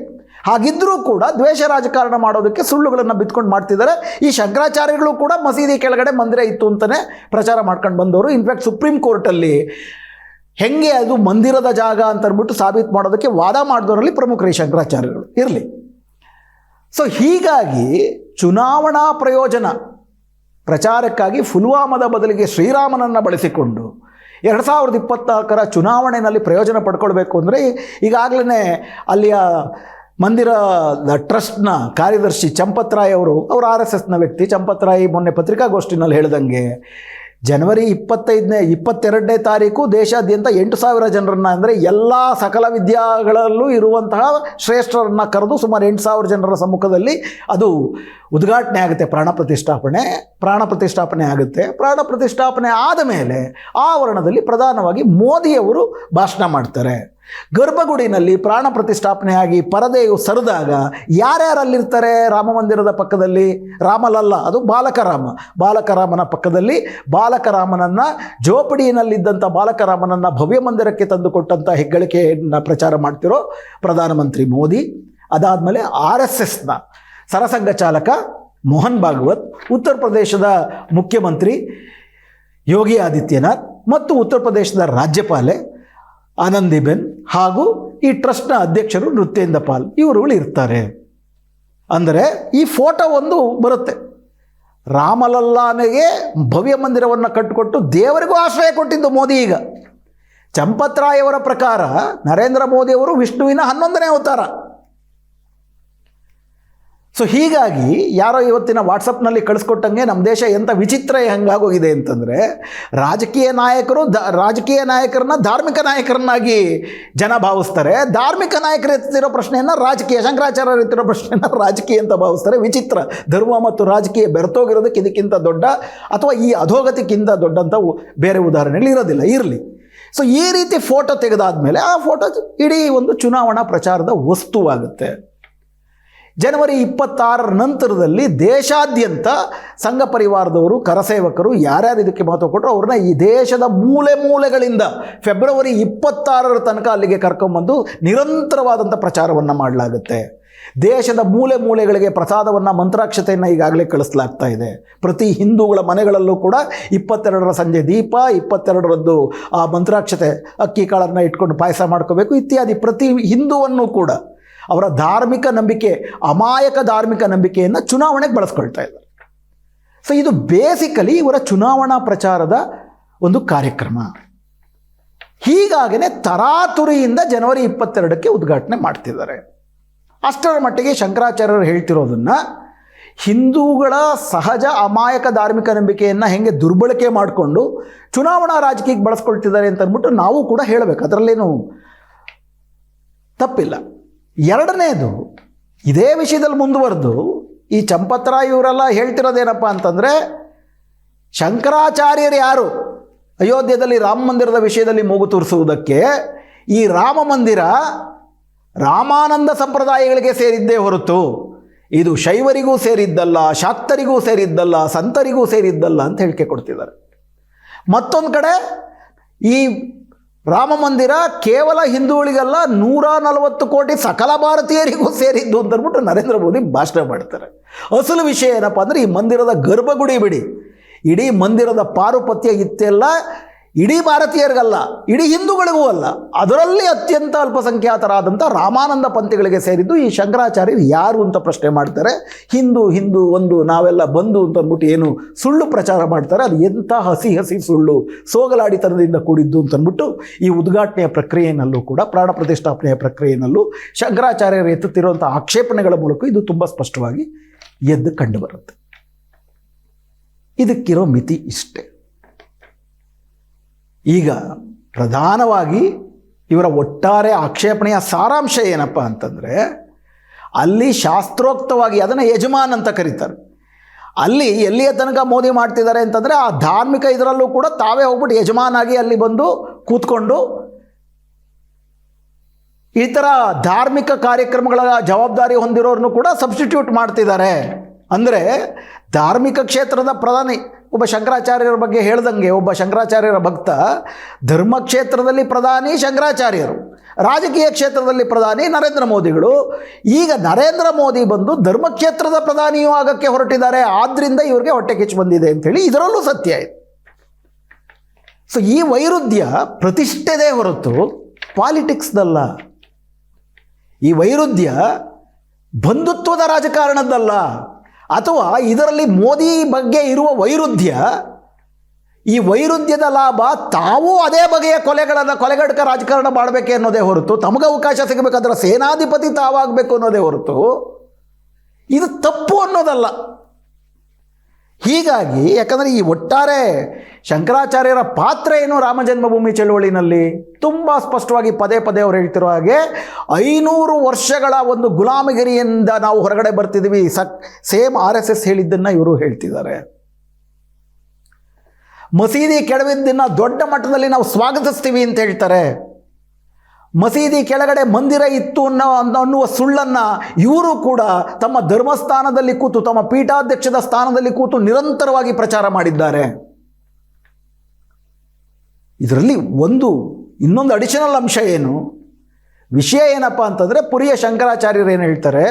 [SPEAKER 1] ಹಾಗಿದ್ದರೂ ಕೂಡ ದ್ವೇಷ ರಾಜಕಾರಣ ಮಾಡೋದಕ್ಕೆ ಸುಳ್ಳುಗಳನ್ನು ಬಿತ್ಕೊಂಡು ಮಾಡ್ತಿದ್ದಾರೆ. ಈ ಶಂಕರಾಚಾರ್ಯಗಳು ಕೂಡ ಮಸೀದಿ ಕೆಳಗಡೆ ಮಂದಿರ ಇತ್ತು ಅಂತಲೇ ಪ್ರಚಾರ ಮಾಡ್ಕೊಂಡು ಬಂದವರು. ಇನ್ಫ್ಯಾಕ್ಟ್ ಸುಪ್ರೀಂ ಕೋರ್ಟಲ್ಲಿ ಹೆಂಗೆ ಅದು ಮಂದಿರದ ಜಾಗ ಅಂತ ಅಂದ್ಬಿಟ್ಟು ಸಾಬೀತು ಮಾಡೋದಕ್ಕೆ ವಾದ ಮಾಡಿದವರಲ್ಲಿ ಪ್ರಮುಖರು ಈ ಶಂಕರಾಚಾರ್ಯಗಳು ಇರಲಿ. ಸೊ ಹೀಗಾಗಿ ಚುನಾವಣಾ ಪ್ರಯೋಜನ ಪ್ರಚಾರಕ್ಕಾಗಿ ಫುಲ್ವಾಮದ ಬದಲಿಗೆ ಶ್ರೀರಾಮನನ್ನು ಬಳಸಿಕೊಂಡು ಎರಡು ಸಾವಿರದ ಇಪ್ಪತ್ನಾಲ್ಕರ ಚುನಾವಣೆಯಲ್ಲಿ ಪ್ರಯೋಜನ ಪಡ್ಕೊಳ್ಬೇಕು ಅಂದರೆ ಈಗಾಗಲೇ ಅಲ್ಲಿಯ ಮಂದಿರದ ಟ್ರಸ್ಟ್ನ ಕಾರ್ಯದರ್ಶಿ ಚಂಪತ್ರಾಯ್ ಅವರು ಅವರು ಆರ್ ಎಸ್ ಎಸ್ನ ವ್ಯಕ್ತಿ. ಚಂಪತ್ರಾಯಿ ಮೊನ್ನೆ ಪತ್ರಿಕಾಗೋಷ್ಠಿನಲ್ಲಿ ಹೇಳ್ದಂಗೆ ಜನವರಿ ಇಪ್ಪತ್ತೈದನೇ, ಇಪ್ಪತ್ತೆರಡನೇ ತಾರೀಕು ದೇಶಾದ್ಯಂತ ಎಂಟು ಸಾವಿರ ಜನರನ್ನ ಅಂದರೆ ಎಲ್ಲ ಸಕಲ ವಿದ್ಯಾಗಳಲ್ಲೂ ಇರುವಂತಹ ಶ್ರೇಷ್ಠರನ್ನು ಕರೆದು ಸುಮಾರು ಎಂಟು ಸಾವಿರ ಜನರ ಸಮ್ಮುಖದಲ್ಲಿ ಅದು ಉದ್ಘಾಟನೆ ಆಗುತ್ತೆ, ಪ್ರಾಣ ಪ್ರತಿಷ್ಠಾಪನೆ. ಪ್ರಾಣ ಪ್ರತಿಷ್ಠಾಪನೆ ಆಗುತ್ತೆ. ಪ್ರಾಣ ಪ್ರತಿಷ್ಠಾಪನೆ ಆದ ಮೇಲೆ ಆವರಣದಲ್ಲಿ ಪ್ರಧಾನವಾಗಿ ಮೋದಿಯವರು ಭಾಷಣ ಮಾಡ್ತಾರೆ. ಗರ್ಭಗುಡಿನಲ್ಲಿ ಪ್ರಾಣ ಪ್ರತಿಷ್ಠಾಪನೆಯಾಗಿ ಪರದೆಯು ಸರಿದಾಗ ಯಾರ್ಯಾರಲ್ಲಿರ್ತಾರೆ ರಾಮ ಮಂದಿರದ ಪಕ್ಕದಲ್ಲಿ? ರಾಮಲಲ್ಲ, ಅದು ಬಾಲಕರಾಮ. ಬಾಲಕರಾಮನ ಪಕ್ಕದಲ್ಲಿ ಬಾಲಕರಾಮನನ್ನು ಜೋಪಡಿಯಲ್ಲಿದ್ದಂಥ ಬಾಲಕರಾಮನನ್ನು ಭವ್ಯ ಮಂದಿರಕ್ಕೆ ತಂದುಕೊಟ್ಟಂಥ ಹೆಗ್ಗಳಿಕೆಯನ್ನು ಪ್ರಚಾರ ಮಾಡ್ತಿರೋ ಪ್ರಧಾನಮಂತ್ರಿ ಮೋದಿ, ಅದಾದಮೇಲೆ ಆರ್ ಎಸ್ ಎಸ್ನ ಸರಸಂಘ ಚಾಲಕ ಮೋಹನ್ ಭಾಗವತ್, ಉತ್ತರ ಪ್ರದೇಶದ ಮುಖ್ಯಮಂತ್ರಿ ಯೋಗಿ ಆದಿತ್ಯನಾಥ್ ಮತ್ತು ಉತ್ತರ ಪ್ರದೇಶದ ರಾಜ್ಯಪಾಲೆ ಆನಂದಿಬೆನ್ ಹಾಗೂ ಈ ಟ್ರಸ್ಟ್ನ ಅಧ್ಯಕ್ಷರು ನೃತ್ಯೇಂದ್ರ ಪಾಲ್ ಇವರುಗಳು ಇರ್ತಾರೆ. ಅಂದರೆ ಈ ಫೋಟೋ ಒಂದು ಬರುತ್ತೆ. ರಾಮಲಲ್ಲಾನಿಗೆ ಭವ್ಯ ಮಂದಿರವನ್ನು ಕಟ್ಟಿಕೊಟ್ಟು ದೇವರಿಗೂ ಆಶ್ರಯ ಕೊಟ್ಟಿದ್ದು ಮೋದಿ ಈಗ. ಚಂಪತ್ರಾಯವರ ಪ್ರಕಾರ ನರೇಂದ್ರ ಮೋದಿಯವರು ವಿಷ್ಣುವಿನ ಹನ್ನೊಂದನೇ ಅವತಾರ. ಸೊ ಹೀಗಾಗಿ ಯಾರೋ ಇವತ್ತಿನ ವಾಟ್ಸಪ್ನಲ್ಲಿ ಕಳಿಸ್ಕೊಟ್ಟಂಗೆ ನಮ್ಮ ದೇಶ ಎಂಥ ವಿಚಿತ್ರ ಹೆಂಗಾಗೋಗಿದೆ ಅಂತಂದರೆ ರಾಜಕೀಯ ನಾಯಕರು ದ, ರಾಜಕೀಯ ನಾಯಕರನ್ನ ಧಾರ್ಮಿಕ ನಾಯಕರನ್ನಾಗಿ ಜನ ಭಾವಿಸ್ತಾರೆ. ಧಾರ್ಮಿಕ ನಾಯಕರು ಎತ್ತಿರೋ ಪ್ರಶ್ನೆಯನ್ನು ರಾಜಕೀಯ, ಶಂಕರಾಚಾರ್ಯರು ಎತ್ತಿರೋ ಪ್ರಶ್ನೆಯನ್ನು ರಾಜಕೀಯ ಅಂತ ಭಾವಿಸ್ತಾರೆ. ವಿಚಿತ್ರ. ಧರ್ಮ ಮತ್ತು ರಾಜಕೀಯ ಬೆರೆತೋಗಿರೋದಕ್ಕೆ ಇದಕ್ಕಿಂತ ದೊಡ್ಡ ಅಥವಾ ಈ ಅಧೋಗತಿಕ್ಕಿಂತ ದೊಡ್ಡಂಥ ಬೇರೆ ಉದಾಹರಣೆಗಳು ಇರೋದಿಲ್ಲ, ಇರಲಿ. ಸೊ ಈ ರೀತಿ ಫೋಟೋ ತೆಗೆದಾದ್ಮೇಲೆ ಆ ಫೋಟೋ ಇಡೀ ಒಂದು ಚುನಾವಣಾ ಪ್ರಚಾರದ ವಸ್ತುವಾಗುತ್ತೆ. ಜನವರಿ ಇಪ್ಪತ್ತಾರರ ನಂತರದಲ್ಲಿ ದೇಶಾದ್ಯಂತ ಸಂಘ ಪರಿವಾರದವರು, ಕರಸೇವಕರು ಯಾರ್ಯಾರು ಇದಕ್ಕೆ ಮಹತ್ವ ಕೊಟ್ಟರು ಅವ್ರನ್ನ ಈ ದೇಶದ ಮೂಲೆ ಮೂಲೆಗಳಿಂದ ಫೆಬ್ರವರಿ ಇಪ್ಪತ್ತಾರರ ತನಕ ಅಲ್ಲಿಗೆ ಕರ್ಕೊಂಬಂದು ನಿರಂತರವಾದಂಥ ಪ್ರಚಾರವನ್ನು ಮಾಡಲಾಗುತ್ತೆ. ದೇಶದ ಮೂಲೆ ಮೂಲೆಗಳಿಗೆ ಪ್ರಸಾದವನ್ನು, ಮಂತ್ರಾಕ್ಷತೆಯನ್ನು ಈಗಾಗಲೇ ಕಳಿಸ್ಲಾಗ್ತಾ ಇದೆ. ಪ್ರತಿ ಹಿಂದೂಗಳ ಮನೆಗಳಲ್ಲೂ ಕೂಡ ಇಪ್ಪತ್ತೆರಡರ ಸಂಜೆ ದೀಪ, ಇಪ್ಪತ್ತೆರಡರದ್ದು ಆ ಮಂತ್ರಾಕ್ಷತೆ, ಅಕ್ಕಿ ಕಾಳನ್ನು ಇಟ್ಕೊಂಡು ಪಾಯಸ ಮಾಡ್ಕೋಬೇಕು, ಇತ್ಯಾದಿ ಪ್ರತಿ ಹಿಂದೂವನ್ನು ಕೂಡ ಅವರ ಧಾರ್ಮಿಕ ನಂಬಿಕೆ, ಅಮಾಯಕ ಧಾರ್ಮಿಕ ನಂಬಿಕೆಯನ್ನು ಚುನಾವಣೆಗೆ ಬಳಸ್ಕೊಳ್ತಾ ಇದ್ದಾರೆ. ಸೊ ಇದು ಬೇಸಿಕಲಿ ಇವರ ಚುನಾವಣಾ ಪ್ರಚಾರದ ಒಂದು ಕಾರ್ಯಕ್ರಮ. ಹೀಗಾಗೇ ತರಾತುರಿಯಿಂದ ಜನವರಿ ಇಪ್ಪತ್ತೆರಡಕ್ಕೆ ಉದ್ಘಾಟನೆ ಮಾಡ್ತಿದ್ದಾರೆ. ಅಷ್ಟರ ಮಟ್ಟಿಗೆ ಶಂಕರಾಚಾರ್ಯರು ಹೇಳ್ತಿರೋದನ್ನು ಹಿಂದೂಗಳ ಸಹಜ ಅಮಾಯಕ ಧಾರ್ಮಿಕ ನಂಬಿಕೆಯನ್ನು ಹೆಂಗೆ ದುರ್ಬಳಕೆ ಮಾಡಿಕೊಂಡು ಚುನಾವಣಾ ರಾಜಕೀಯಕ್ಕೆ ಬಳಸ್ಕೊಳ್ತಿದ್ದಾರೆ ಅಂತ ಅಂದ್ಬಿಟ್ಟು ನಾವು ಕೂಡ ಹೇಳಬೇಕು. ಅದರಲ್ಲೇನು ತಪ್ಪಿಲ್ಲ. ಎರಡನೇದು, ಇದೇ ವಿಷಯದಲ್ಲಿ ಮುಂದುವರೆದು, ಈ ಚಂಪತ್ರಾಯ್ ಇವರೆಲ್ಲ ಹೇಳ್ತಿರೋದೇನಪ್ಪ ಅಂತಂದರೆ, ಶಂಕರಾಚಾರ್ಯರು ಯಾರು? ಅಯೋಧ್ಯೆಯಲ್ಲಿ ರಾಮ ಮಂದಿರದ ವಿಷಯದಲ್ಲಿ ಮೂಗು ತೋರಿಸುವುದಕ್ಕೆ, ಈ ರಾಮ ಮಂದಿರ ರಾಮಾನಂದ ಸಂಪ್ರದಾಯಗಳಿಗೆ ಸೇರಿದ್ದೇ ಹೊರತು, ಇದು ಶೈವರಿಗೂ ಸೇರಿದ್ದಲ್ಲ, ಶಾಕ್ತರಿಗೂ ಸೇರಿದ್ದಲ್ಲ, ಸಂತರಿಗೂ ಸೇರಿದ್ದಲ್ಲ ಅಂತ ಹೇಳಿಕೆ ಕೊಡ್ತಿದ್ದಾರೆ. ಮತ್ತೊಂದು ಕಡೆ, ಈ ರಾಮ ಮಂದಿರ ಕೇವಲ ಹಿಂದೂಗಳಿಗಲ್ಲ ನೂರ ನಲವತ್ತು ಕೋಟಿ ಸಕಲ ಭಾರತೀಯರಿಗೂ ಸೇರಿದ್ದು ಅಂತಂದ್ಬಿಟ್ಟು ನರೇಂದ್ರ ಮೋದಿ ಭಾಷಣ ಮಾಡ್ತಾರೆ. ಅಸಲು ವಿಷಯ ಏನಪ್ಪ ಅಂದರೆ ಈ ಮಂದಿರದ ಗರ್ಭಗುಡಿ ಬಿಡಿ. ಇಡೀ ಮಂದಿರದ ಪಾರುಪತ್ಯ ಇತ್ತೆಲ್ಲ ಇಡೀ ಭಾರತೀಯರಿಗಲ್ಲ, ಇಡೀ ಹಿಂದೂಗಳಿಗೂ ಅಲ್ಲ, ಅದರಲ್ಲಿ ಅತ್ಯಂತ ಅಲ್ಪಸಂಖ್ಯಾತರಾದಂಥ ರಾಮಾನಂದ ಪಂಥಿಗಳಿಗೆ ಸೇರಿದ್ದು ಈ ಶಂಕರಾಚಾರ್ಯರು ಯಾರು ಅಂತ ಪ್ರಶ್ನೆ ಮಾಡ್ತಾರೆ. ಹಿಂದೂ ಹಿಂದೂ, ಒಂದು, ನಾವೆಲ್ಲ ಬಂದು ಅಂತ ಅಂದ್ಬಿಟ್ಟು ಏನು ಸುಳ್ಳು ಪ್ರಚಾರ ಮಾಡ್ತಾರೆ. ಅದು ಎಂಥ ಹಸಿ ಹಸಿ ಸುಳ್ಳು, ಸೋಗಲಾಡಿತನದಿಂದ ಕೂಡಿದ್ದು ಅಂತ ಅಂದ್ಬಿಟ್ಟು ಈ ಉದ್ಘಾಟನೆಯ ಪ್ರಕ್ರಿಯೆಯಲ್ಲೂ ಕೂಡ, ಪ್ರಾಣ ಪ್ರತಿಷ್ಠಾಪನೆಯ ಪ್ರಕ್ರಿಯೆಯಲ್ಲೂ ಶಂಕರಾಚಾರ್ಯರು ಎತ್ತುತ್ತಿರುವಂಥ ಆಕ್ಷೇಪಣೆಗಳ ಮೂಲಕ ಇದು ತುಂಬ ಸ್ಪಷ್ಟವಾಗಿ ಎದ್ದು ಕಂಡುಬರುತ್ತೆ ಇದಕ್ಕಿರೋ ಮಿತಿ ಇಷ್ಟೇ. ಈಗ ಪ್ರಧಾನವಾಗಿ ಇವರ ಒಟ್ಟಾರೆ ಆಕ್ಷೇಪಣೆಯ ಸಾರಾಂಶ ಏನಪ್ಪ ಅಂತಂದರೆ ಅಲ್ಲಿ ಶಾಸ್ತ್ರೋಕ್ತವಾಗಿ ಅದನ್ನು ಯಜಮಾನ್ ಅಂತ ಕರೀತಾರೆ. ಅಲ್ಲಿ ಎಲ್ಲಿಯ ತನಕ ಮೋದಿ ಮಾಡ್ತಿದ್ದಾರೆ ಅಂತಂದರೆ ಆ ಧಾರ್ಮಿಕ ಇದರಲ್ಲೂ ಕೂಡ ತಾವೇ ಹೋಗ್ಬಿಟ್ಟು ಯಜಮಾನಾಗಿ ಅಲ್ಲಿ ಬಂದು ಕೂತ್ಕೊಂಡು ಈ ಥರ ಧಾರ್ಮಿಕ ಕಾರ್ಯಕ್ರಮಗಳ ಜವಾಬ್ದಾರಿ ಹೊಂದಿರೋರನ್ನು ಕೂಡ ಸಬ್ಸ್ಟಿಟ್ಯೂಟ್ ಮಾಡ್ತಿದ್ದಾರೆ. ಅಂದರೆ ಧಾರ್ಮಿಕ ಕ್ಷೇತ್ರದ ಪ್ರಧಾನಿ, ಒಬ್ಬ ಶಂಕರಾಚಾರ್ಯರ ಬಗ್ಗೆ ಹೇಳ್ದಂಗೆ ಒಬ್ಬ ಶಂಕರಾಚಾರ್ಯರ ಭಕ್ತ, ಧರ್ಮ ಕ್ಷೇತ್ರದಲ್ಲಿ ಪ್ರಧಾನಿ ಶಂಕರಾಚಾರ್ಯರು, ರಾಜಕೀಯ ಕ್ಷೇತ್ರದಲ್ಲಿ ಪ್ರಧಾನಿ ನರೇಂದ್ರ ಮೋದಿಗಳು. ಈಗ ನರೇಂದ್ರ ಮೋದಿ ಬಂದು ಧರ್ಮಕ್ಷೇತ್ರದ ಪ್ರಧಾನಿಯೂ ಆಗಕ್ಕೆ ಹೊರಟಿದ್ದಾರೆ ಆದ್ದರಿಂದ ಇವರಿಗೆ ಹೊಟ್ಟೆ ಕಿಚ್ಚು ಬಂದಿದೆ ಅಂಥೇಳಿ ಇದರಲ್ಲೂ ಸತ್ಯ ಇದೆ. ಸೊ ಈ ವೈರುಧ್ಯ ಪ್ರತಿಷ್ಠೆದೇ ಹೊರತು ಪಾಲಿಟಿಕ್ಸ್ದಲ್ಲ. ಈ ವೈರುಧ್ಯ ಬಂಧುತ್ವದ ರಾಜಕಾರಣದ್ದಲ್ಲ. ಅಥವಾ ಇದರಲ್ಲಿ ಮೋದಿ ಬಗ್ಗೆ ಇರುವ ವೈರುಧ್ಯ, ಈ ವೈರುಧ್ಯದ ಲಾಭ ತಾವೂ ಅದೇ ಬಗೆಯ ಕೊಲೆಗಳನ್ನು ಕೊಲೆಗಡಕ ರಾಜಕಾರಣ ಮಾಡಬೇಕೆ ಅನ್ನೋದೇ ಹೊರತು, ತಮಗೆ ಅವಕಾಶ ಸಿಗಬೇಕಾದ್ರೆ ಸೇನಾಧಿಪತಿ ತಾವಾಗಬೇಕು ಅನ್ನೋದೇ ಹೊರತು, ಇದು ತಪ್ಪು ಅನ್ನೋದಲ್ಲ. ಹೀಗಾಗಿ ಯಾಕಂದರೆ ಈ ಒಟ್ಟಾರೆ ಶಂಕರಾಚಾರ್ಯರ ಪಾತ್ರ ಏನು ರಾಮ ಜನ್ಮಭೂಮಿ ಚಳುವಳಿನಲ್ಲಿ ತುಂಬ ಸ್ಪಷ್ಟವಾಗಿ ಪದೇ ಪದೇ ಅವರು ಹೇಳ್ತಿರೋ ಹಾಗೆ ಐನೂರು ವರ್ಷಗಳ ಒಂದು ಗುಲಾಮಗಿರಿಯಿಂದ ನಾವು ಹೊರಗಡೆ ಬರ್ತಿದ್ದೀವಿ ಸಕ್ ಸೇಮ್ ಆರ್ ಎಸ್ ಎಸ್ ಹೇಳಿದ್ದನ್ನು ಇವರು ಹೇಳ್ತಿದ್ದಾರೆ. ಮಸೀದಿ ಕೆಡವಿದ್ದನ್ನು ದೊಡ್ಡ ಮಟ್ಟದಲ್ಲಿ ನಾವು ಸ್ವಾಗತಿಸ್ತೀವಿ ಅಂತ ಹೇಳ್ತಾರೆ. ಮಸೀದಿ ಕೆಳಗಡೆ ಮಂದಿರ ಇತ್ತು ಅನ್ನೋ ಅನ್ನುವ ಸುಳ್ಳನ್ನು ಇವರು ಕೂಡ ತಮ್ಮ ಧರ್ಮಸ್ಥಾನದಲ್ಲಿ ಕೂತು, ತಮ್ಮ ಪೀಠಾಧ್ಯಕ್ಷದ ಸ್ಥಾನದಲ್ಲಿ ಕೂತು ನಿರಂತರವಾಗಿ ಪ್ರಚಾರ ಮಾಡಿದ್ದಾರೆ. ಇದರಲ್ಲಿ ಒಂದು, ಇನ್ನೊಂದು ಅಡಿಷನಲ್ ಅಂಶ ಏನು? ವಿಷಯ ಏನಪ್ಪ ಅಂತಂದರೆ ಪುರಿಯ ಶಂಕರಾಚಾರ್ಯರು ಏನು ಹೇಳ್ತಾರೆ?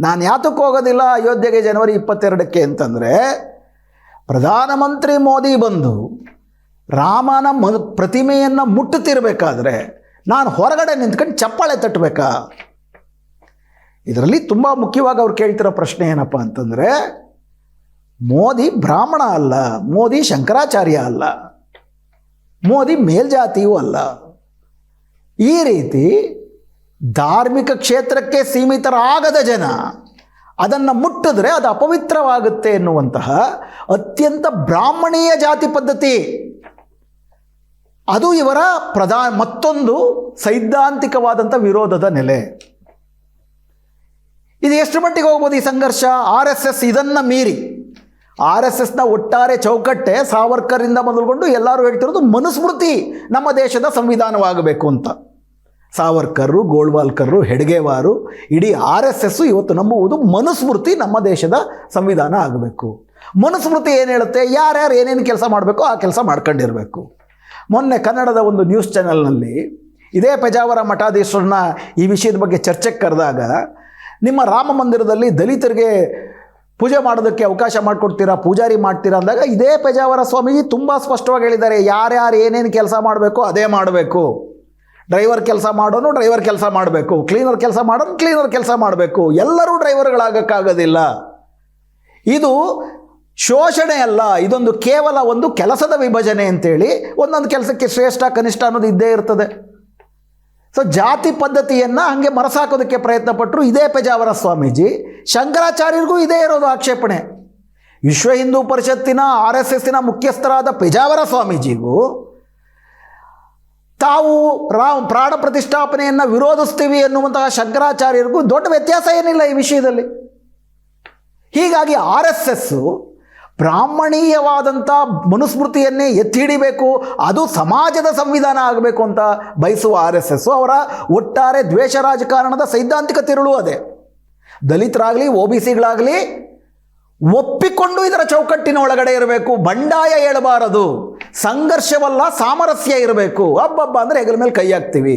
[SPEAKER 1] ನಾನು ಯಾತಕ್ಕೆ ಹೋಗೋದಿಲ್ಲ ಅಯೋಧ್ಯೆಗೆ ಜನವರಿ ಇಪ್ಪತ್ತೆರಡಕ್ಕೆ ಅಂತಂದರೆ, ಪ್ರಧಾನಮಂತ್ರಿ ಮೋದಿ ಬಂದು ರಾಮನ ಮ ಪ್ರತಿಮೆಯನ್ನು ಮುಟ್ಟುತ್ತಿರಬೇಕಾದ್ರೆ ನಾನು ಹೊರಗಡೆ ನಿಂತ್ಕೊಂಡು ಚಪ್ಪಾಳೆ ತಟ್ಟಬೇಕಾ? ಇದರಲ್ಲಿ ತುಂಬ ಮುಖ್ಯವಾಗಿ ಅವ್ರು ಕೇಳ್ತಿರೋ ಪ್ರಶ್ನೆ ಏನಪ್ಪ ಅಂತಂದರೆ, ಮೋದಿ ಬ್ರಾಹ್ಮಣ ಅಲ್ಲ, ಮೋದಿ ಶಂಕರಾಚಾರ್ಯ ಅಲ್ಲ, ಮೋದಿ ಮೇಲ್ಜಾತಿಯೂ ಅಲ್ಲ. ಈ ರೀತಿ ಧಾರ್ಮಿಕ ಕ್ಷೇತ್ರಕ್ಕೆ ಸೀಮಿತರಾಗದ ಜನ, ಅದನ್ನು ಮುಟ್ಟಿದ್ರೆ ಅದು ಅಪವಿತ್ರವಾಗುತ್ತೆ ಎನ್ನುವಂತಹ ಅತ್ಯಂತ ಬ್ರಾಹ್ಮಣೀಯ ಜಾತಿ ಪದ್ಧತಿ. ಅದು ಇವರ ಪ್ರಧಾನ ಮತ್ತೊಂದು ಸೈದ್ಧಾಂತಿಕವಾದಂಥ ವಿರೋಧದ ನೆಲೆ. ಇದು ಎಷ್ಟು ಮಟ್ಟಿಗೆ ಹೋಗ್ಬೋದು ಈ ಸಂಘರ್ಷ? ಆರ್ ಎಸ್ ಎಸ್ ಇದನ್ನು ಮೀರಿ. ಆರ್ ಎಸ್ ಎಸ್ನ ಒಟ್ಟಾರೆ ಚೌಕಟ್ಟೆ ಸಾವರ್ಕರಿಂದ ಮೊದಲುಗೊಂಡು ಎಲ್ಲರೂ ಹೇಳ್ತಿರೋದು ಮನುಸ್ಮೃತಿ ನಮ್ಮ ದೇಶದ ಸಂವಿಧಾನವಾಗಬೇಕು ಅಂತ. ಸಾವರ್ಕರು, ಗೋಳ್ವಾಲ್ಕರು, ಹೆಡ್ಗೆವಾರು, ಇಡೀ ಆರ್ ಎಸ್ ಎಸ್ಸು ಇವತ್ತು ನಂಬುವುದು ಮನುಸ್ಮೃತಿ ನಮ್ಮ ದೇಶದ ಸಂವಿಧಾನ ಆಗಬೇಕು. ಮನುಸ್ಮೃತಿ ಏನು ಹೇಳುತ್ತೆ? ಯಾರ್ಯಾರು ಏನೇನು ಕೆಲಸ ಮಾಡಬೇಕೋ ಆ ಕೆಲಸ ಮಾಡ್ಕೊಂಡಿರಬೇಕು. ಮೊನ್ನೆ ಕನ್ನಡದ ಒಂದು ನ್ಯೂಸ್ ಚಾನೆಲ್ನಲ್ಲಿ ಇದೇ ಪೆಜಾವರ ಮಠಾಧೀಶರನ್ನ ಈ ವಿಷಯದ ಬಗ್ಗೆ ಚರ್ಚೆಗೆ ಕರೆದಾಗ, ನಿಮ್ಮ ರಾಮ ಮಂದಿರದಲ್ಲಿ ದಲಿತರಿಗೆ ಪೂಜೆ ಮಾಡೋದಕ್ಕೆ ಅವಕಾಶ ಮಾಡಿಕೊಡ್ತೀರಾ, ಪೂಜಾರಿ ಮಾಡ್ತೀರಾ ಅಂದಾಗ ಇದೇ ಪೆಜಾವರ ಸ್ವಾಮೀಜಿ ತುಂಬ ಸ್ಪಷ್ಟವಾಗಿ ಹೇಳಿದ್ದಾರೆ, ಯಾರ್ಯಾರು ಏನೇನು ಕೆಲಸ ಮಾಡಬೇಕು ಅದೇ ಮಾಡಬೇಕು. ಡ್ರೈವರ್ ಕೆಲಸ ಮಾಡೋನು ಡ್ರೈವರ್ ಕೆಲಸ ಮಾಡಬೇಕು ಕ್ಲೀನರ್ ಕೆಲಸ ಮಾಡೋನು ಕ್ಲೀನರ್ ಕೆಲಸ ಮಾಡಬೇಕು. ಎಲ್ಲರೂ ಡ್ರೈವರ್ಗಳಾಗಕ್ಕಾಗೋದಿಲ್ಲ ಇದು ಶೋಷಣೆ ಅಲ್ಲ, ಇದೊಂದು ಕೇವಲ ಒಂದು ಕೆಲಸದ ವಿಭಜನೆ ಅಂತೇಳಿ ಒಂದೊಂದು ಕೆಲಸಕ್ಕೆ ಶ್ರೇಷ್ಠ, ಕನಿಷ್ಠ ಅನ್ನೋದು ಇದ್ದೇ ಇರ್ತದೆ. ಸೊ ಜಾತಿ ಪದ್ಧತಿಯನ್ನು ಹಾಗೆ ಮರಸಾಕೋದಕ್ಕೆ ಪ್ರಯತ್ನ ಪಟ್ಟರು ಇದೇ ಪೇಜಾವರ ಸ್ವಾಮೀಜಿ ಶಂಕರಾಚಾರ್ಯರಿಗೂ ಇದೇ ಇರೋದು ಆಕ್ಷೇಪಣೆ. ವಿಶ್ವ ಹಿಂದೂ ಪರಿಷತ್ತಿನ ಆರ್ ಎಸ್ ಎಸ್ಸಿನ ಮುಖ್ಯಸ್ಥರಾದ ಪೇಜಾವರ ಸ್ವಾಮೀಜಿಗೂ ತಾವು ರಾಮ ಪ್ರಾಣ ಪ್ರತಿಷ್ಠಾಪನೆಯನ್ನು ವಿರೋಧಿಸ್ತೀವಿ ಎನ್ನುವಂತಹ ಶಂಕರಾಚಾರ್ಯರಿಗೂ ದೊಡ್ಡ ವ್ಯತ್ಯಾಸ ಏನಿಲ್ಲ ಈ ವಿಷಯದಲ್ಲಿ. ಹೀಗಾಗಿ ಆರ್ ಎಸ್ ಎಸ್ಸು ಬ್ರಾಹ್ಮಣೀಯವಾದಂಥ ಮನುಸ್ಮೃತಿಯನ್ನೇ ಎತ್ತಿ ಹಿಡಿಬೇಕು ಅದು ಸಮಾಜದ ಸಂವಿಧಾನ ಆಗಬೇಕು ಅಂತ ಬಯಸುವ ಆರ್ ಎಸ್ ಎಸ್. ಅವರ ಒಟ್ಟಾರೆ ದ್ವೇಷ ರಾಜಕಾರಣದ ಸೈದ್ಧಾಂತಿಕ ತಿರುಳು ಅದೇ. ದಲಿತರಾಗಲಿ, ಒ ಬಿ ಸಿಗಳಾಗಲಿ, ಒಪ್ಪಿಕೊಂಡು ಇದರ ಚೌಕಟ್ಟಿನ ಒಳಗಡೆ ಇರಬೇಕು, ಬಂಡಾಯ ಹೇಳಬಾರದು, ಸಂಘರ್ಷವಲ್ಲ, ಸಾಮರಸ್ಯ ಇರಬೇಕು ಹಬ್ಬಬ್ಬ ಅಂದರೆ ಹೆಗಲ ಮೇಲೆ ಕೈ ಹಾಕ್ತೀವಿ.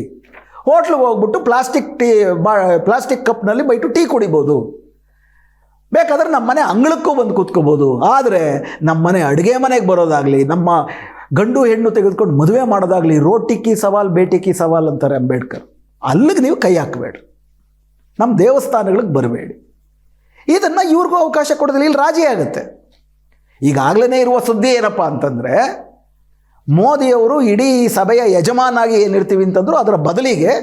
[SPEAKER 1] ಹೋಟ್ಲಿಗೆ ಹೋಗ್ಬಿಟ್ಟು ಪ್ಲಾಸ್ಟಿಕ್ ಟೀ, ಬಾ, ಪ್ಲಾಸ್ಟಿಕ್ ಕಪ್ನಲ್ಲಿ ಬೈಟು ಟೀ ಕುಡಿಬೋದು. ಬೇಕಾದ್ರೆ ನಮ್ಮ ಮನೆ ಅಂಗಳಕ್ಕೂ ಬಂದು ಕೂತ್ಕೋಬೋದು. ಆದರೆ ನಮ್ಮ ಮನೆ ಅಡುಗೆ ಮನೆಗೆ ಬರೋದಾಗಲಿ, ನಮ್ಮ ಗಂಡು ಹೆಣ್ಣು ತೆಗೆದುಕೊಂಡು ಮದುವೆ ಮಾಡೋದಾಗಲಿ ರೋಟಿಕ್ಕಿ ಸವಾಲ್ ಬೇಟಿಕ್ಕಿ ಸವಾಲ್ ಅಂತಾರೆ ಅಂಬೇಡ್ಕರ್. ಅಲ್ಲಿಗೆ ನೀವು ಕೈ ಹಾಕಬೇಡ್ರಿ. ನಮ್ಮ ದೇವಸ್ಥಾನಗಳಿಗೆ ಬರಬೇಡಿ. ಇದನ್ನು ಇವ್ರಿಗೂ ಅವಕಾಶ ಕೊಡೋದಿಲ್ಲ ಇಲ್ಲಿ ರಾಜಿ ಆಗುತ್ತೆ. ಈಗಾಗಲೇ ಇರುವ ಸುದ್ದಿ ಏನಪ್ಪ ಅಂತಂದರೆ, ಮೋದಿಯವರು ಇಡೀ ಸಭೆಯ ಯಜಮಾನಾಗಿ ಏನಿರ್ತೀವಿ ಅಂತಂದ್ರು ಅದರ ಬದಲಿಗೆ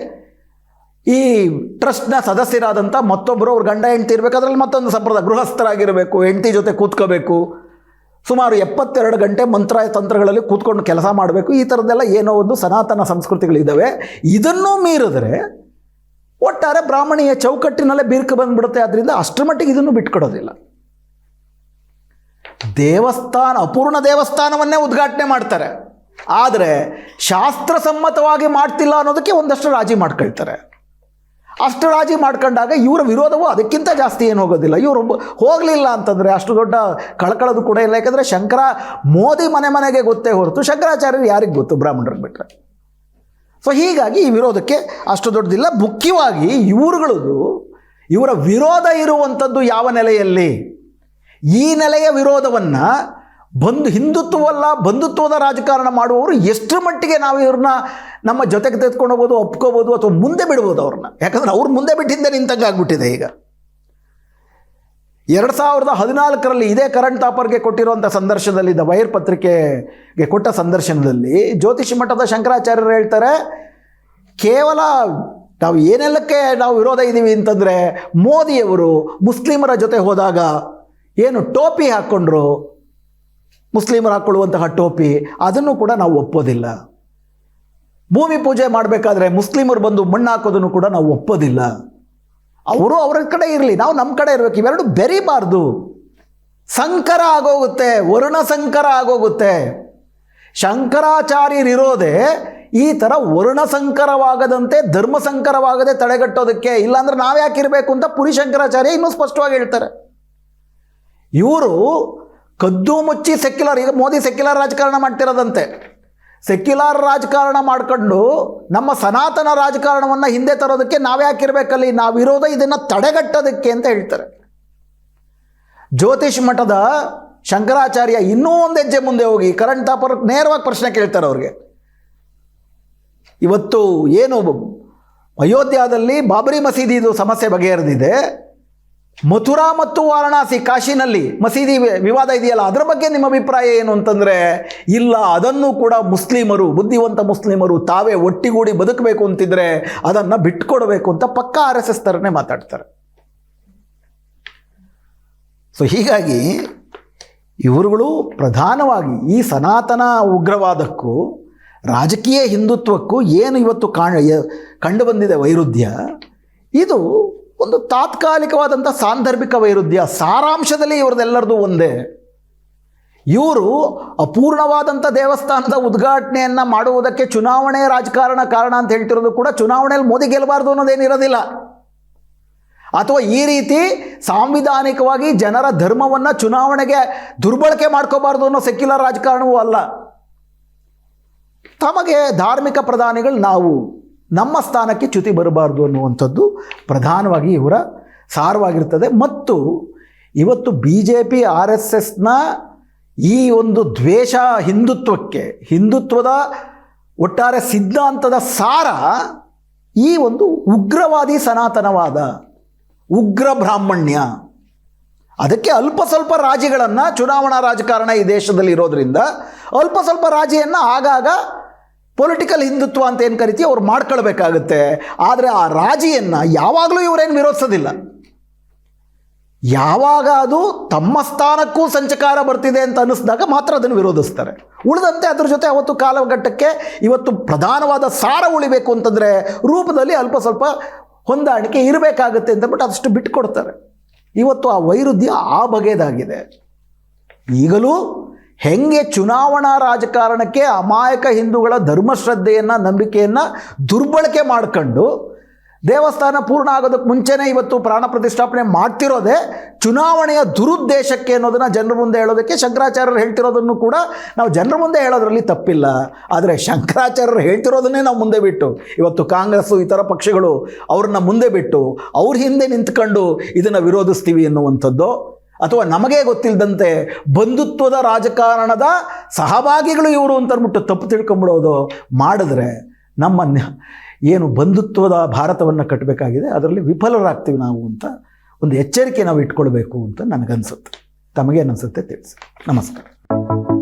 [SPEAKER 1] ಈ ಟ್ರಸ್ಟ್ನ ಸದಸ್ಯರಾದಂಥ ಮತ್ತೊಬ್ಬರು ಅವ್ರ ಗಂಡ ಹೆಂಡ್ತಿ ಇರಬೇಕು, ಅದರಲ್ಲಿ ಮತ್ತೊಂದು ಸಂಪ್ರದಾಯ, ಗೃಹಸ್ಥರಾಗಿರಬೇಕು, ಹೆಂಡತಿ ಜೊತೆ ಕೂತ್ಕೋಬೇಕು. ಸುಮಾರು ಎಪ್ಪತ್ತೆರಡು ಗಂಟೆ ಮಂತ್ರ ತಂತ್ರಗಳಲ್ಲಿ ಕೂತ್ಕೊಂಡು ಕೆಲಸ ಮಾಡಬೇಕು. ಈ ಥರದ್ದೆಲ್ಲ ಏನೋ ಒಂದು ಸನಾತನ ಸಂಸ್ಕೃತಿಗಳಿದ್ದಾವೆ. ಇದನ್ನು ಮೀರಿದ್ರೆ ಒಟ್ಟಾರೆ ಬ್ರಾಹ್ಮಣಿಯ ಚೌಕಟ್ಟಿನಲ್ಲೇ ಬಿರುಕು ಬಂದ್ಬಿಡುತ್ತೆ. ಆದ್ದರಿಂದ ಅಷ್ಟರ ಮಟ್ಟಿಗೆ ಇದನ್ನು ಬಿಟ್ಕೊಡೋದಿಲ್ಲ. ದೇವಸ್ಥಾನ, ಅಪೂರ್ಣ ದೇವಸ್ಥಾನವನ್ನೇ ಉದ್ಘಾಟನೆ ಮಾಡ್ತಾರೆ. ಆದರೆ ಶಾಸ್ತ್ರಸಮ್ಮತವಾಗಿ ಮಾಡ್ತಿಲ್ಲ ಅನ್ನೋದಕ್ಕೆ ಒಂದಷ್ಟು ರಾಜಿ ಮಾಡ್ಕೊಳ್ತಾರೆ. ಅಷ್ಟು ರಾಜಿ ಮಾಡ್ಕೊಂಡಾಗ ಇವರ ವಿರೋಧವು ಅದಕ್ಕಿಂತ ಜಾಸ್ತಿ ಏನು ಹೋಗೋದಿಲ್ಲ. ಇವರು ಹೋಗಲಿಲ್ಲ ಅಂತಂದರೆ ಅಷ್ಟು ದೊಡ್ಡ ಕಳ್ಕೊಳ್ಳೋದು ಕೂಡ ಇಲ್ಲ. ಯಾಕಂದರೆ ಶಂಕರ ಮೋದಿ ಮನೆ ಮನೆಗೆ ಗೊತ್ತೇ ಹೊರತು ಶಂಕರಾಚಾರ್ಯರು ಯಾರಿಗೆ ಗೊತ್ತು? ಬ್ರಾಹ್ಮಣರಿಗೆ ಬಿಟ್ಟರೆ ಸೊ ಹೀಗಾಗಿ ಈ ವಿರೋಧಕ್ಕೆ ಅಷ್ಟು ದೊಡ್ಡದಿಲ್ಲ. ಮುಖ್ಯವಾಗಿ ಇವರುಗಳದು, ಇವರ ವಿರೋಧ ಇರುವಂಥದ್ದು ಯಾವ ನೆಲೆಯಲ್ಲಿ? ಈ ನೆಲೆಯ ವಿರೋಧವನ್ನು ಬಂದು ಹಿಂದುತ್ವವಲ್ಲ, ಬಂಧುತ್ವದ ರಾಜಕಾರಣ ಮಾಡುವವರು ಎಷ್ಟರ ಮಟ್ಟಿಗೆ ನಾವು ಇವ್ರನ್ನ ನಮ್ಮ ಜೊತೆಗೆ ತೆಗೆದುಕೊಂಡು ಹೋಗ್ಬೋದು ಒಪ್ಕೋಬೋದು ಅಥವಾ ಮುಂದೆ ಬಿಡ್ಬೋದು ಅವ್ರನ್ನ. ಯಾಕಂದ್ರೆ ಅವ್ರು ಮುಂದೆ ಬಿಟ್ಟಿದ್ದೆ ನಿಂತಂಗೆ ಆಗ್ಬಿಟ್ಟಿದೆ ಈಗ. ಎರಡು ಸಾವಿರದ ಹದಿನಾಲ್ಕರಲ್ಲಿ ಇದೇ ಕರಣ್ ತಾಪರ್ಗೆ ಕೊಟ್ಟಿರುವಂಥ ಸಂದರ್ಶನದಲ್ಲಿ ದ ವೈರ್ ಪತ್ರಿಕೆಗೆ ಕೊಟ್ಟ ಸಂದರ್ಶನದಲ್ಲಿ ಜ್ಯೋತಿಷಿ ಮಠದ ಶಂಕರಾಚಾರ್ಯರು ಹೇಳ್ತಾರೆ, ಕೇವಲ ನಾವು ಏನೆಲ್ಲಕ್ಕೆ ನಾವು ವಿರೋಧ ಇದ್ದೀವಿ ಅಂತಂದರೆ ಮೋದಿಯವರು ಮುಸ್ಲಿಮರ ಜೊತೆ ಹೋದಾಗ ಏನು ಟೋಪಿ ಹಾಕ್ಕೊಂಡ್ರು ಮುಸ್ಲಿಮರು ಹಾಕ್ಕೊಳ್ಳುವಂತಹ ಟೋಪಿ, ಅದನ್ನು ಕೂಡ ನಾವು ಒಪ್ಪೋದಿಲ್ಲ. ಭೂಮಿ ಪೂಜೆ ಮಾಡಬೇಕಾದ್ರೆ ಮುಸ್ಲಿಮರು ಬಂದು ಮಣ್ಣು ಹಾಕೋದನ್ನು ಕೂಡ ನಾವು ಒಪ್ಪೋದಿಲ್ಲ. ಅವರು ಅವರ ಕಡೆ ಇರಲಿ, ನಾವು ನಮ್ಮ ಕಡೆ ಇರಬೇಕು, ಇವೆರಡು ಬೆರಿಬಾರ್ದು. ಸಂಕರ ಆಗೋಗುತ್ತೆ, ವರುಣ ಸಂಕರ ಆಗೋಗುತ್ತೆ. ಶಂಕರಾಚಾರ್ಯರಿರೋದೆ ಈ ಥರ ವರುಣ ಸಂಕರವಾಗದಂತೆ, ಧರ್ಮ ಸಂಕರವಾಗದೆ ತಡೆಗಟ್ಟೋದಕ್ಕೆ. ಇಲ್ಲಾಂದ್ರೆ ನಾವ್ಯಾಕೆ ಇರಬೇಕು ಅಂತ ಪುರಿ ಶಂಕರಾಚಾರ್ಯ ಇನ್ನೂ ಸ್ಪಷ್ಟವಾಗಿ ಹೇಳ್ತಾರೆ. ಇವರು ಕದ್ದು ಮುಚ್ಚಿ ಸೆಕ್ಯುಲರ್ ಈಗ ಮೋದಿ ಸೆಕ್ಯುಲರ್ ರಾಜಕಾರಣ ಮಾಡ್ತಿರೋದಂತೆ. ಸೆಕ್ಯುಲರ್ ರಾಜಕಾರಣ ಮಾಡ್ಕೊಂಡು ನಮ್ಮ ಸನಾತನ ರಾಜಕಾರಣವನ್ನು ಹಿಂದೆ ತರೋದಕ್ಕೆ ನಾವ್ಯಾಕಿರ್ಬೇಕಲ್ಲಿ ನಾವಿರೋದು ಇದನ್ನು ತಡೆಗಟ್ಟೋದಕ್ಕೆ ಅಂತ ಹೇಳ್ತಾರೆ. ಜ್ಯೋತಿಷ್ ಮಠದ ಶಂಕರಾಚಾರ್ಯ ಇನ್ನೂ ಒಂದು ಹೆಜ್ಜೆ ಮುಂದೆ ಹೋಗಿ, ಕರಣ್ ತಾಪರ್ ನೇರವಾಗಿ ಪ್ರಶ್ನೆ ಕೇಳ್ತಾರೆ ಅವ್ರಿಗೆ. ಇವತ್ತು ಏನು, ಅಯೋಧ್ಯಾದಲ್ಲಿ ಬಾಬರಿ ಮಸೀದಿದು ಸಮಸ್ಯೆ ಬಗೆಹರಿದಿದೆ. ಮಥುರಾ ಮತ್ತು ವಾರಣಾಸಿ ಕಾಶಿನಲ್ಲಿ ಮಸೀದಿ ವಿವಾದ ಇದೆಯಲ್ಲ? ಅದರ ಬಗ್ಗೆ ನಿಮ್ಮ ಅಭಿಪ್ರಾಯ ಏನು ಅಂತಂದರೆ, ಇಲ್ಲ, ಅದನ್ನು ಕೂಡ ಮುಸ್ಲಿಮರು, ಬುದ್ಧಿವಂತ ಮುಸ್ಲಿಮರು ತಾವೇ ಒಟ್ಟಿಗೂಡಿ ಬದುಕಬೇಕು ಅಂತಿದ್ರೆ ಅದನ್ನು ಬಿಟ್ಕೊಡಬೇಕು ಅಂತ ಪಕ್ಕ ಆರ್ ಎಸ್ ಎಸ್ ಥರನೇ ಮಾತಾಡ್ತಾರೆ. ಸೊ ಹೀಗಾಗಿ ಇವರುಗಳು ಪ್ರಧಾನವಾಗಿ ಈ ಸನಾತನ ಉಗ್ರವಾದಕ್ಕೂ, ರಾಜಕೀಯ ಹಿಂದುತ್ವಕ್ಕೂ ಏನು ಇವತ್ತು ಕಾಣ ಕಂಡುಬಂದಿದೆ ಕಂಡು ಬಂದಿದೆ ವೈರುಧ್ಯ? ಇದು ಒಂದು ತಾತ್ಕಾಲಿಕವಾದಂಥ ಸಾಂದರ್ಭಿಕ ವೈರುಧ್ಯ, ಸಾರಾಂಶದಲ್ಲಿ ಇವ್ರದ್ದೆಲ್ಲರದು ಒಂದೇ. ಇವರು ಅಪೂರ್ಣವಾದಂಥ ದೇವಸ್ಥಾನದ ಉದ್ಘಾಟನೆಯನ್ನು ಮಾಡುವುದಕ್ಕೆ ಚುನಾವಣೆ ರಾಜಕಾರಣ ಕಾರಣ ಅಂತ ಹೇಳ್ತಿರೋದು ಕೂಡ ಚುನಾವಣೆಯಲ್ಲಿ ಮೋದಿ ಗೆಲ್ಲಬಾರ್ದು ಅನ್ನೋದೇನಿರೋದಿಲ್ಲ. ಅಥವಾ ಈ ರೀತಿ ಸಾಂವಿಧಾನಿಕವಾಗಿ ಜನರ ಧರ್ಮವನ್ನು ಚುನಾವಣೆಗೆ ದುರ್ಬಳಕೆ ಮಾಡ್ಕೋಬಾರ್ದು ಅನ್ನೋ ಸೆಕ್ಯುಲರ್ ರಾಜಕಾರಣವೂ ಅಲ್ಲ. ತಮಗೆ ಧಾರ್ಮಿಕ ಪ್ರಧಾನಿಗಳು ನಾವು. ನಮ್ಮ ಸ್ಥಾನಕ್ಕೆ ಚ್ಯುತಿ ಬರಬಾರ್ದು ಅನ್ನುವಂಥದ್ದು ಪ್ರಧಾನವಾಗಿ ಇವರ ಸಾರವಾಗಿರ್ತದೆ. ಮತ್ತು ಇವತ್ತು B J P R S ಎಸ್ನ ಈ ಒಂದು ದ್ವೇಷ ಹಿಂದುತ್ವಕ್ಕೆ, ಹಿಂದುತ್ವದ ಒಟ್ಟಾರೆ ಸಿದ್ಧಾಂತದ ಸಾರ ಈ ಒಂದು ಉಗ್ರವಾದಿ ಸನಾತನವಾದ ಉಗ್ರ ಬ್ರಾಹ್ಮಣ್ಯ. ಅದಕ್ಕೆ ಅಲ್ಪ ಸ್ವಲ್ಪ ರಾಜಿಗಳನ್ನು, ಚುನಾವಣಾ ರಾಜಕಾರಣ ಈ ದೇಶದಲ್ಲಿ ಇರೋದರಿಂದ ಅಲ್ಪ ಸ್ವಲ್ಪ ರಾಜಿಯನ್ನು ಆಗಾಗ ಪೊಲಿಟಿಕಲ್ ಹಿಂದುತ್ವ ಅಂತ ಏನು ಕರಿತೀವಿ ಅವ್ರು ಮಾಡ್ಕೊಳ್ಬೇಕಾಗುತ್ತೆ. ಆದರೆ ಆ ರಾಜಿಯನ್ನು ಯಾವಾಗಲೂ ಇವರೇನು ವಿರೋಧಿಸೋದಿಲ್ಲ. ಯಾವಾಗ ಅದು ತಮ್ಮ ಸ್ಥಾನಕ್ಕೂ ಸಂಚಕಾರ ಬರ್ತಿದೆ ಅಂತ ಅನ್ನಿಸಿದಾಗ ಮಾತ್ರ ಅದನ್ನು ವಿರೋಧಿಸ್ತಾರೆ. ಉಳಿದಂತೆ ಅದ್ರ ಜೊತೆ ಅವತ್ತು ಕಾಲಘಟ್ಟಕ್ಕೆ ಇವತ್ತು ಪ್ರಧಾನವಾದ ಸಾರ ಉಳಿಬೇಕು ಅಂತಂದರೆ ರೂಪದಲ್ಲಿ ಅಲ್ಪ ಸ್ವಲ್ಪ ಹೊಂದಾಣಿಕೆ ಇರಬೇಕಾಗುತ್ತೆ ಅಂತಂದ್ಬಿಟ್ಟು ಬಿಟ್ಟು ಅದಷ್ಟು ಬಿಟ್ಟುಕೊಡ್ತಾರೆ ಇವತ್ತು ಆ ವೈರುಧ್ಯ ಆ ಬಗೆಯದಾಗಿದೆ ಈಗಲೂ ಹೆಂಗೆ ಚುನಾವಣಾ ರಾಜಕಾರಣಕ್ಕೆ ಅಮಾಯಕ ಹಿಂದೂಗಳ ಧರ್ಮಶ್ರದ್ಧೆಯನ್ನು, ನಂಬಿಕೆಯನ್ನು ದುರ್ಬಳಕೆ ಮಾಡ್ಕೊಂಡು ದೇವಸ್ಥಾನ ಪೂರ್ಣ ಆಗೋದಕ್ಕೆ ಮುಂಚೆನೇ ಇವತ್ತು ಪ್ರಾಣ ಪ್ರತಿಷ್ಠಾಪನೆ ಮಾಡ್ತಿರೋದೇ ಚುನಾವಣೆಯ ದುರುದ್ದೇಶಕ್ಕೆ ಅನ್ನೋದನ್ನು ಜನರ ಮುಂದೆ ಹೇಳೋದಕ್ಕೆ ಶಂಕರಾಚಾರ್ಯರು ಹೇಳ್ತಿರೋದನ್ನು ಕೂಡ ನಾವು ಜನರ ಮುಂದೆ ಹೇಳೋದ್ರಲ್ಲಿ ತಪ್ಪಿಲ್ಲ. ಆದರೆ ಶಂಕರಾಚಾರ್ಯರು ಹೇಳ್ತಿರೋದನ್ನೇ ನಾವು ಮುಂದೆ ಬಿಟ್ಟು, ಇವತ್ತು ಕಾಂಗ್ರೆಸ್ಸು ಇತರ ಪಕ್ಷಗಳು ಅವ್ರನ್ನ ಮುಂದೆ ಬಿಟ್ಟು, ಅವ್ರ ಹಿಂದೆ ನಿಂತ್ಕೊಂಡು ಇದನ್ನು ವಿರೋಧಿಸ್ತೀವಿ ಎನ್ನುವಂಥದ್ದು ಅಥವಾ ನಮಗೆ ಗೊತ್ತಿಲ್ಲದಂತೆ ಬಂಧುತ್ವದ ರಾಜಕಾರಣದ ಸಹಭಾಗಿಗಳು ಇವರು ಅಂತ ಅಂದ್ಬಿಟ್ಟು ತಪ್ಪು ತಿಳ್ಕೊಂಬಿಡೋದು ಮಾಡಿದ್ರೆ ನಮ್ಮ ಏನು ಬಂಧುತ್ವದ ಭಾರತವನ್ನು ಕಟ್ಟಬೇಕಾಗಿದೆ, ಅದರಲ್ಲಿ ವಿಫಲರಾಗ್ತೀವಿ ನಾವು ಅಂತ ಒಂದು ಎಚ್ಚರಿಕೆ ನಾವು ಇಟ್ಕೊಳ್ಬೇಕು ಅಂತ ನನಗನ್ಸುತ್ತೆ. ತಮಗೇನು ಅನಿಸುತ್ತೆ ತಿಳಿಸಿ. ನಮಸ್ಕಾರ.